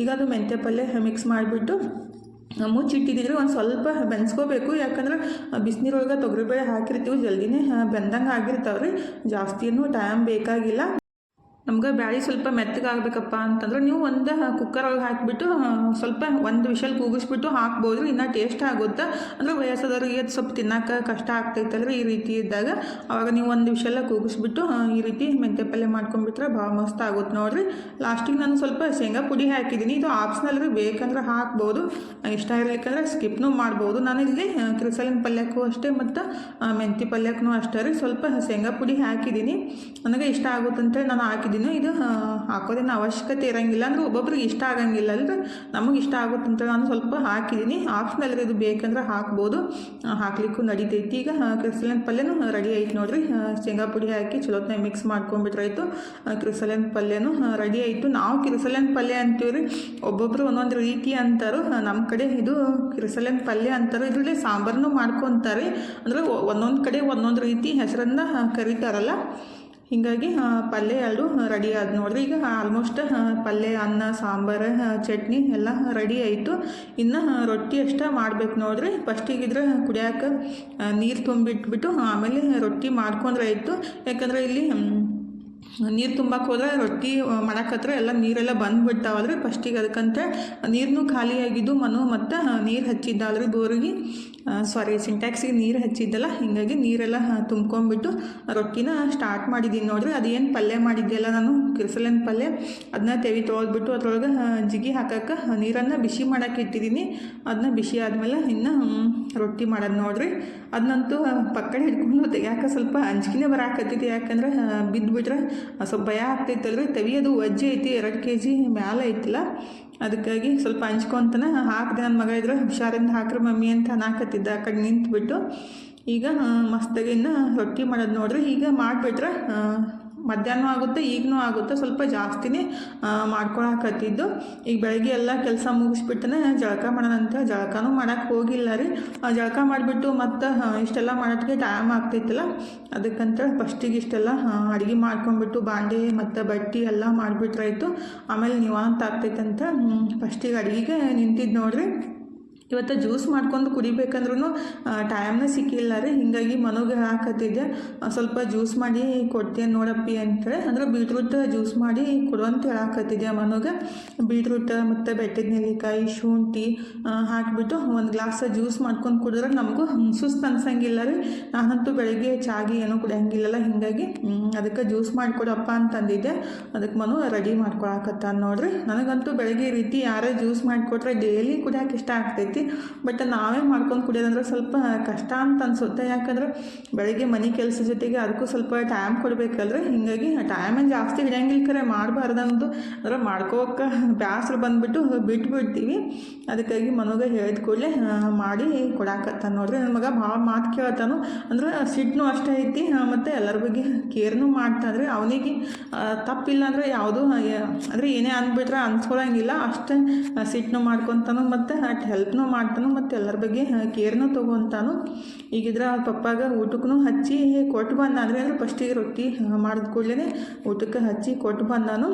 ಈಗ ಅದು ಮೆಂತ್ಯ ಪಲ್ಯ ಮಿಕ್ಸ್ ಮಾಡಿಬಿಟ್ಟು ಮುಚ್ಚಿಟ್ಟಿದ್ರೆ ಒಂದು ಸ್ವಲ್ಪ ಬೆನ್ಸ್ಕೋಬೇಕು. ಯಾಕಂದ್ರೆ ಬಿಸಿನೀರೊಳಗೆ ತೊಗರಿಬೇಳೆ ಹಾಕಿರ್ತೀವಿ ಜಲ್ದಿನೇ ಬೆಂದಂಗೆ ಆಗಿರ್ತಾವೆ ರೀ ಟೈಮ್ ಬೇಕಾಗಿಲ್ಲ. ನಮ್ಗೆ ಬ್ಯಾಳಿ ಸ್ವಲ್ಪ ಮೆತ್ತಗಾಗಬೇಕಪ್ಪ ಅಂತಂದ್ರೆ ನೀವು ಒಂದು ಕುಕ್ಕರ್ ಒಳಗೆ ಹಾಕಿಬಿಟ್ಟು ಸ್ವಲ್ಪ ಒಂದು ವಿಷಲ್ ಕೂಗಿಸ್ಬಿಟ್ಟು ಹಾಕ್ಬೋದು ಇನ್ನೂ ಟೇಸ್ಟ್ ಆಗುತ್ತೆ? ಅಂದರೆ ವಯಸ್ಸಾದವ್ರಿಗೆ ಅದು ಸ್ವಲ್ಪ ತಿನ್ನೋಕೆ ಕಷ್ಟ ಆಗ್ತೈತಲ್ರಿ ಈ ರೀತಿ ಇದ್ದಾಗ. ಅವಾಗ ನೀವು ಒಂದು ವಿಷಲ್ಲ ಕೂಗಿಸ್ಬಿಟ್ಟು ಈ ರೀತಿ ಮೆಂತ್ಯ ಪಲ್ಯ ಮಾಡ್ಕೊಂಡ್ಬಿಟ್ರೆ ಭಾಳ ಮಸ್ತ್ ಆಗುತ್ತೆ ನೋಡಿರಿ. ಲಾಸ್ಟಿಗೆ ನಾನು ಸ್ವಲ್ಪ ಶೇಂಗಾ ಪುಡಿ ಹಾಕಿದ್ದೀನಿ ಇದು ಆಪ್ಷನಲ್ ರೀ, ಬೇಕಂದ್ರೆ ಹಾಕ್ಬೋದು. ಇಷ್ಟ ಇರಲಿಕ್ಕಂದ್ರೆ ಸ್ಕಿಪ್ನೂ ಮಾಡ್ಬೋದು. ನಾನು ಇಲ್ಲಿ ಕ್ರಿಸಲಿನ ಪಲ್ಯಕ್ಕೂ ಅಷ್ಟೇ ಮತ್ತು ಮೆಂತಿ ಪಲ್ಯಕ್ಕೂ ಅಷ್ಟೇ ರೀ, ಸ್ವಲ್ಪ ಶೇಂಗಾ ಪುಡಿ ಹಾಕಿದ್ದೀನಿ ನನಗೆ ಇಷ್ಟ ಆಗುತ್ತಂತೇಳಿ ನಾನು ಹಾಕಿದ್ದೀನಿ ಇದು ಆ, ಹಾಕೋದೇನು ಅವಶ್ಯಕತೆ ಇರೋಂಗಿಲ್ಲ. ಅಂದ್ರೆ ಒಬ್ಬೊಬ್ರಿಗೆ ಇಷ್ಟ ಆಗಂಗಿಲ್ಲ. ಅಲ್ರಿ? ನಮಗೆ ಇಷ್ಟ ಆಗುತ್ತೆ ಅಂತ ನಾನು ಸ್ವಲ್ಪ ಹಾಕಿದ್ದೀನಿ ಆಪ್ಷನಲ್ ಇದು ಬೇಕಂದ್ರೆ ಹಾಕ್ಬೋದು. ಹಾಕ್ಲಿಕ್ಕೂ ನಡೀತೈತಿ. ಈಗ ಕ್ರಿಸಲಿನ ಪಲ್ಯನೂ ರೆಡಿ ಐತೆ ನೋಡಿರಿ. ಶೇಂಗಾ ಪುಡಿ ಹಾಕಿ ಚಲೋತ್ನಾಗ ಮಿಕ್ಸ್ ಮಾಡ್ಕೊಂಡ್ಬಿಟ್ರಾಯ್ತು. ಕ್ರಿಸಲಿನ ಪಲ್ಯನೂ ರೆಡಿ ಆಯಿತು. ನಾವು ಕಿರಿಸಲಿನ ಪಲ್ಯ ಅಂತೀವಿ ರೀ ಒಬ್ಬೊಬ್ರು ಒಂದೊಂದು ರೀತಿ ಅಂತಾರೋ. ನಮ್ಮ ಕಡೆ ಇದು ಕಿರಿಸಲಿನ ಪಲ್ಯ ಅಂತಾರೋ. ಇದರಲ್ಲಿ ಸಾಂಬಾರನ್ನು ಮಾಡ್ಕೊತಾರೆ. ಅಂದರೆ ಒಂದೊಂದು ಕಡೆ ಒಂದೊಂದು ರೀತಿ ಹೆಸರನ್ನು ಕರೀತಾರಲ್ಲ. ಹೀಗಾಗಿ ಪಲ್ಯ ಎರಡು ರೆಡಿ ಆದ ನೋಡ್ರಿ ಈಗ ಆಲ್ಮೋಸ್ಟ್ ಪಲ್ಯ, ಅನ್ನ, ಸಾಂಬಾರು ಚಟ್ನಿ ಎಲ್ಲ ರೆಡಿ ಆಯಿತು. ಇನ್ನು ರೊಟ್ಟಿ ಅಷ್ಟೇ ಮಾಡ್ಬೇಕು ನೋಡ್ರಿ ಫಸ್ಟಿಗಿದ್ರೆ ಕುಡಿಯೋಕೆ ನೀರು ತುಂಬಿಟ್ಬಿಟ್ಟು ಆಮೇಲೆ ರೊಟ್ಟಿ ಮಾಡ್ಕೊಂಡ್ರೆ ಆಯಿತು. ಯಾಕಂದರೆ ಇಲ್ಲಿ ನೀರು ತುಂಬಕ್ಕೆ ಹೋದ್ರೆ ರೊಟ್ಟಿ ಮಾಡಕತ್ರ ಎಲ್ಲ ನೀರೆಲ್ಲ ಬಂದ್ಬಿಡ್ತಾವಲ್ರಿ ಫಸ್ಟಿಗೆ ಅದಕ್ಕಂತ. ನೀರನ್ನು ಖಾಲಿಯಾಗಿದ್ದು ಮನು ಮತ್ತು ನೀರು ಹಚ್ಚಿದ್ದಾಲ್ರಿ ಬೋರಿಗೆ. ಸಾರಿ ಸಿಂಟ್ಯಾಕ್ಸಿಗೆ ನೀರು ಹಚ್ಚಿದ್ದಲ್ಲ, ಹೀಗಾಗಿ ನೀರೆಲ್ಲ ತುಂಬ್ಕೊಂಡ್ಬಿಟ್ಟು ರೊಟ್ಟಿನ ಸ್ಟಾರ್ಟ್ ಮಾಡಿದ್ದೀನಿ ನೋಡಿರಿ. ಅದೇನು ಪಲ್ಯ ಮಾಡಿದ್ದೆಲ್ಲ ನಾನು, ಕಿರ್ಸಲಿನ ಪಲ್ಯ. ಅದನ್ನ ತೆವಿ ತೊಳೆದ್ಬಿಟ್ಟು ಅದ್ರೊಳಗೆ ಜಿಗಿ ಹಾಕಕ್ಕೆ ನೀರನ್ನು ಬಿಸಿ ಮಾಡಕ್ಕೆ ಇಟ್ಟಿದ್ದೀನಿ ಅದನ್ನ ಬಿಸಿ ಆದಮೇಲೆ ಇನ್ನು ರೊಟ್ಟಿ ಮಾಡೋದು ನೋಡಿರಿ. ಅದನ್ನಂತೂ ಪಕ್ಕಡೆ ಹಿಡ್ಕೊಂಡು ತೆಗ್ಯಾಕ ಸ್ವಲ್ಪ ಅಂಜಿಕೆನೇ ಬರಾಕತ್ತೈತಿ ಯಾಕಂದ್ರೆ ಬಿದ್ದುಬಿಟ್ರೆ ಸ್ವಲ್ಪ ಭಯ ಆಗ್ತೈತಲ್ರಿ. ತವಿ ಅದು ಒಜ್ಜೆ ಐತಿ, ಎರಡು ಕೆ ಜಿ ಮ್ಯಾಲೆ ಐತಿಲ್ಲ. ಅದಕ್ಕಾಗಿ ಸ್ವಲ್ಪ ಹಂಚ್ಕೊಂತನ ಹಾಕಿದೆ ನನ್ನ ಮಗ ಇದ್ರೆ, ಹುಷಾರಿಂದ ಹಾಕ್ರಿ ಮಮ್ಮಿ ಅಂತ ನಾಕತ್ತಿದ್ದ ಆ ಕಡೆ ನಿಂತುಬಿಟ್ಟು. ಈಗ ಮಸ್ತಾಗಿನ್ನ ರೊಟ್ಟಿ ಮಾಡೋದು ನೋಡ್ರಿ. ಈಗ ಮಾಡಿಬಿಟ್ರೆ ಮಧ್ಯಾಹ್ನ ಆಗುತ್ತೆ, ಈಗನೂ ಆಗುತ್ತೆ, ಸ್ವಲ್ಪ ಜಾಸ್ತಿನೇ ಮಾಡ್ಕೊಳಕತ್ತಿದ್ದು. ಈಗ ಬೆಳಗ್ಗೆ ಎಲ್ಲ ಕೆಲಸ ಮುಗಿಸ್ಬಿಟ್ಟನೆ ಜಳಕ ಮಾಡೋಣಂತ, ಜಳಕನೂ ಮಾಡೋಕ್ಕೆ ಹೋಗಿಲ್ಲ ರೀ. ಜಳಕ ಮಾಡಿಬಿಟ್ಟು ಮತ್ತು ಇಷ್ಟೆಲ್ಲ ಮಾಡೋದಕ್ಕೆ ಟೈಮ್ ಆಗ್ತೈತಲ್ಲ. ಅದಕ್ಕಂತ ಫಸ್ಟಿಗೆ ಇಷ್ಟೆಲ್ಲ ಅಡುಗೆ ಮಾಡ್ಕೊಂಡ್ಬಿಟ್ಟು ಬಾಂಡೆ ಮತ್ತು ಬಟ್ಟೆ ಎಲ್ಲ ಮಾಡಿಬಿಟ್ರಾಯ್ತು. ಆಮೇಲೆ ನಿವಾಂತ ಆಗ್ತೈತಂತ ಫಸ್ಟಿಗೆ ಅಡುಗೆಗೆ ನಿಂತಿದ್ದು ನೋಡ್ರಿ. ಇವತ್ತು ಜ್ಯೂಸ್ ಮಾಡ್ಕೊಂಡು ಕುಡಿಬೇಕಂದ್ರೂ ಟೈಮ್ನೇ ಸಿಕ್ಕಿಲ್ಲ ರೀ. ಹೀಗಾಗಿ ಮನೋಗೆ ಹಾಕತ್ತಿದ್ದೆ. ಸ್ವಲ್ಪ ಜ್ಯೂಸ್ ಮಾಡಿ ಕೊಡ್ತೀನಿ ನೋಡಪ್ಪಿ ಅಂತೇಳಿ. ಅಂದ್ರೆ ಬೀಟ್ರೂಟ್ ಜ್ಯೂಸ್ ಮಾಡಿ ಕೊಡುವಂತ ಹೇಳಾಕತ್ತಿದ್ದೆ ಮನೋಗೆ. ಬೀಟ್ರೂಟ್ ಮತ್ತು ಬೆಟ್ಟದ ನೆಲ್ಲಿಕಾಯಿ, ಶುಂಠಿ ಹಾಕಿಬಿಟ್ಟು ಒಂದು ಗ್ಲಾಸ್ ಜ್ಯೂಸ್ ಮಾಡ್ಕೊಂಡು ಕುಡಿದ್ರೆ ನಮಗೂ ಸುಸ್ತು ಅನ್ಸಂಗಿಲ್ಲ ರೀ. ನಾನಂತೂ ಬೆಳಗ್ಗೆ ಚಾಗಿ ಏನೂ ಕುಡಿಯಂಗಿಲ್ಲಲ್ಲ. ಹೀಗಾಗಿ ಅದಕ್ಕೆ ಜ್ಯೂಸ್ ಮಾಡಿಕೊಡಪ್ಪ ಅಂತಂದಿದ್ದೆ. ಅದಕ್ಕೆ ಮನು ರೆಡಿ ಮಾಡ್ಕೊಳಕತ್ತ ನೋಡ್ರಿ. ನನಗಂತೂ ಬೆಳಗ್ಗೆ ರೀತಿ ಯಾರೇ ಜ್ಯೂಸ್ ಮಾಡಿಕೊಟ್ರೆ ಡೈಲಿ ಕುಡಿಯೋಕೆ ಇಷ್ಟ ಆಗ್ತೈತಿ. ಬಟ್ ನಾವೇ ಮಾಡ್ಕೊಂಡು ಕುಡಿಯೋದಂದ್ರೆ ಸ್ವಲ್ಪ ಕಷ್ಟ ಅಂತ ಅನ್ಸುತ್ತೆ. ಯಾಕಂದ್ರೆ ಬೆಳಗ್ಗೆ ಮನೆ ಕೆಲಸ ಜೊತೆಗೆ ಅದಕ್ಕೂ ಸ್ವಲ್ಪ ಟೈಮ್ ಕೊಡಬೇಕಲ್ರಿ. ಹೀಗಾಗಿ ಟೈಮನ್ನು ಜಾಸ್ತಿ ಹಿಡಿಯಂಗಿಲ್ಲ ಕರೆ. ಮಾಡಬಾರ್ದಂದು ಅಂದ್ರೆ ಮಾಡ್ಕೋಕೆ ಬ್ಯಾಸ್ರು ಬಂದುಬಿಟ್ಟು ಬಿಟ್ಬಿಡ್ತೀವಿ. ಅದಕ್ಕಾಗಿ ಮನೋಗೆ ಹೇಳಿದ ಕೂಡಲೇ ಮಾಡಿ ಕೊಡಾಕತ್ತಾನ ನೋಡ್ರಿ. ನನ್ನ ಮಗ ಭಾಳ ಮಾತು ಕೇಳ್ತಾನು ಅಂದ್ರೆ ಸಿಟ್ಟು ಅಷ್ಟೇ ಐತಿ. ಮತ್ತು ಎಲ್ಲರ ಬಗ್ಗೆ ಕೇರ್ನು ಮಾಡ್ತಾನ್ರಿ ಅವನಿಗೆ ತಪ್ಪಿಲ್ಲ ಅಂದರೆ ಯಾವುದೂ ಅಂದರೆ ಏನೇ ಅಂದ್ಬಿಟ್ರೆ ಅನ್ಸ್ಕೊಳಂಗಿಲ್ಲ. ಅಷ್ಟೇ ಸಿಟ್ನು ಮಾಡ್ಕೊತಾನು. ಮತ್ತು ಅಟ್ ಹೆಲ್ಪ್ನು ಮಾಡ್ತಾನು ಮತ್ತು ಎಲ್ಲರ ಬಗ್ಗೆ ಕೇರ್ನೂ ತೊಗೊತಾನು ಈಗಿದ್ರೆ ಅವ್ರ ಪಪ್ಪಾಗ ಊಟಕ್ಕೂ ಹಚ್ಚಿ ಕೊಟ್ಟು ಅದರ ಅಂದ್ರೆ ಫಸ್ಟಿಗೆ ರೊಟ್ಟಿ ಮಾಡಿದ ಕೂಡಲೇ ಊಟಕ್ಕೆ ಹಚ್ಚಿ ಕೊಟ್ಟು ಬಂದಾನು.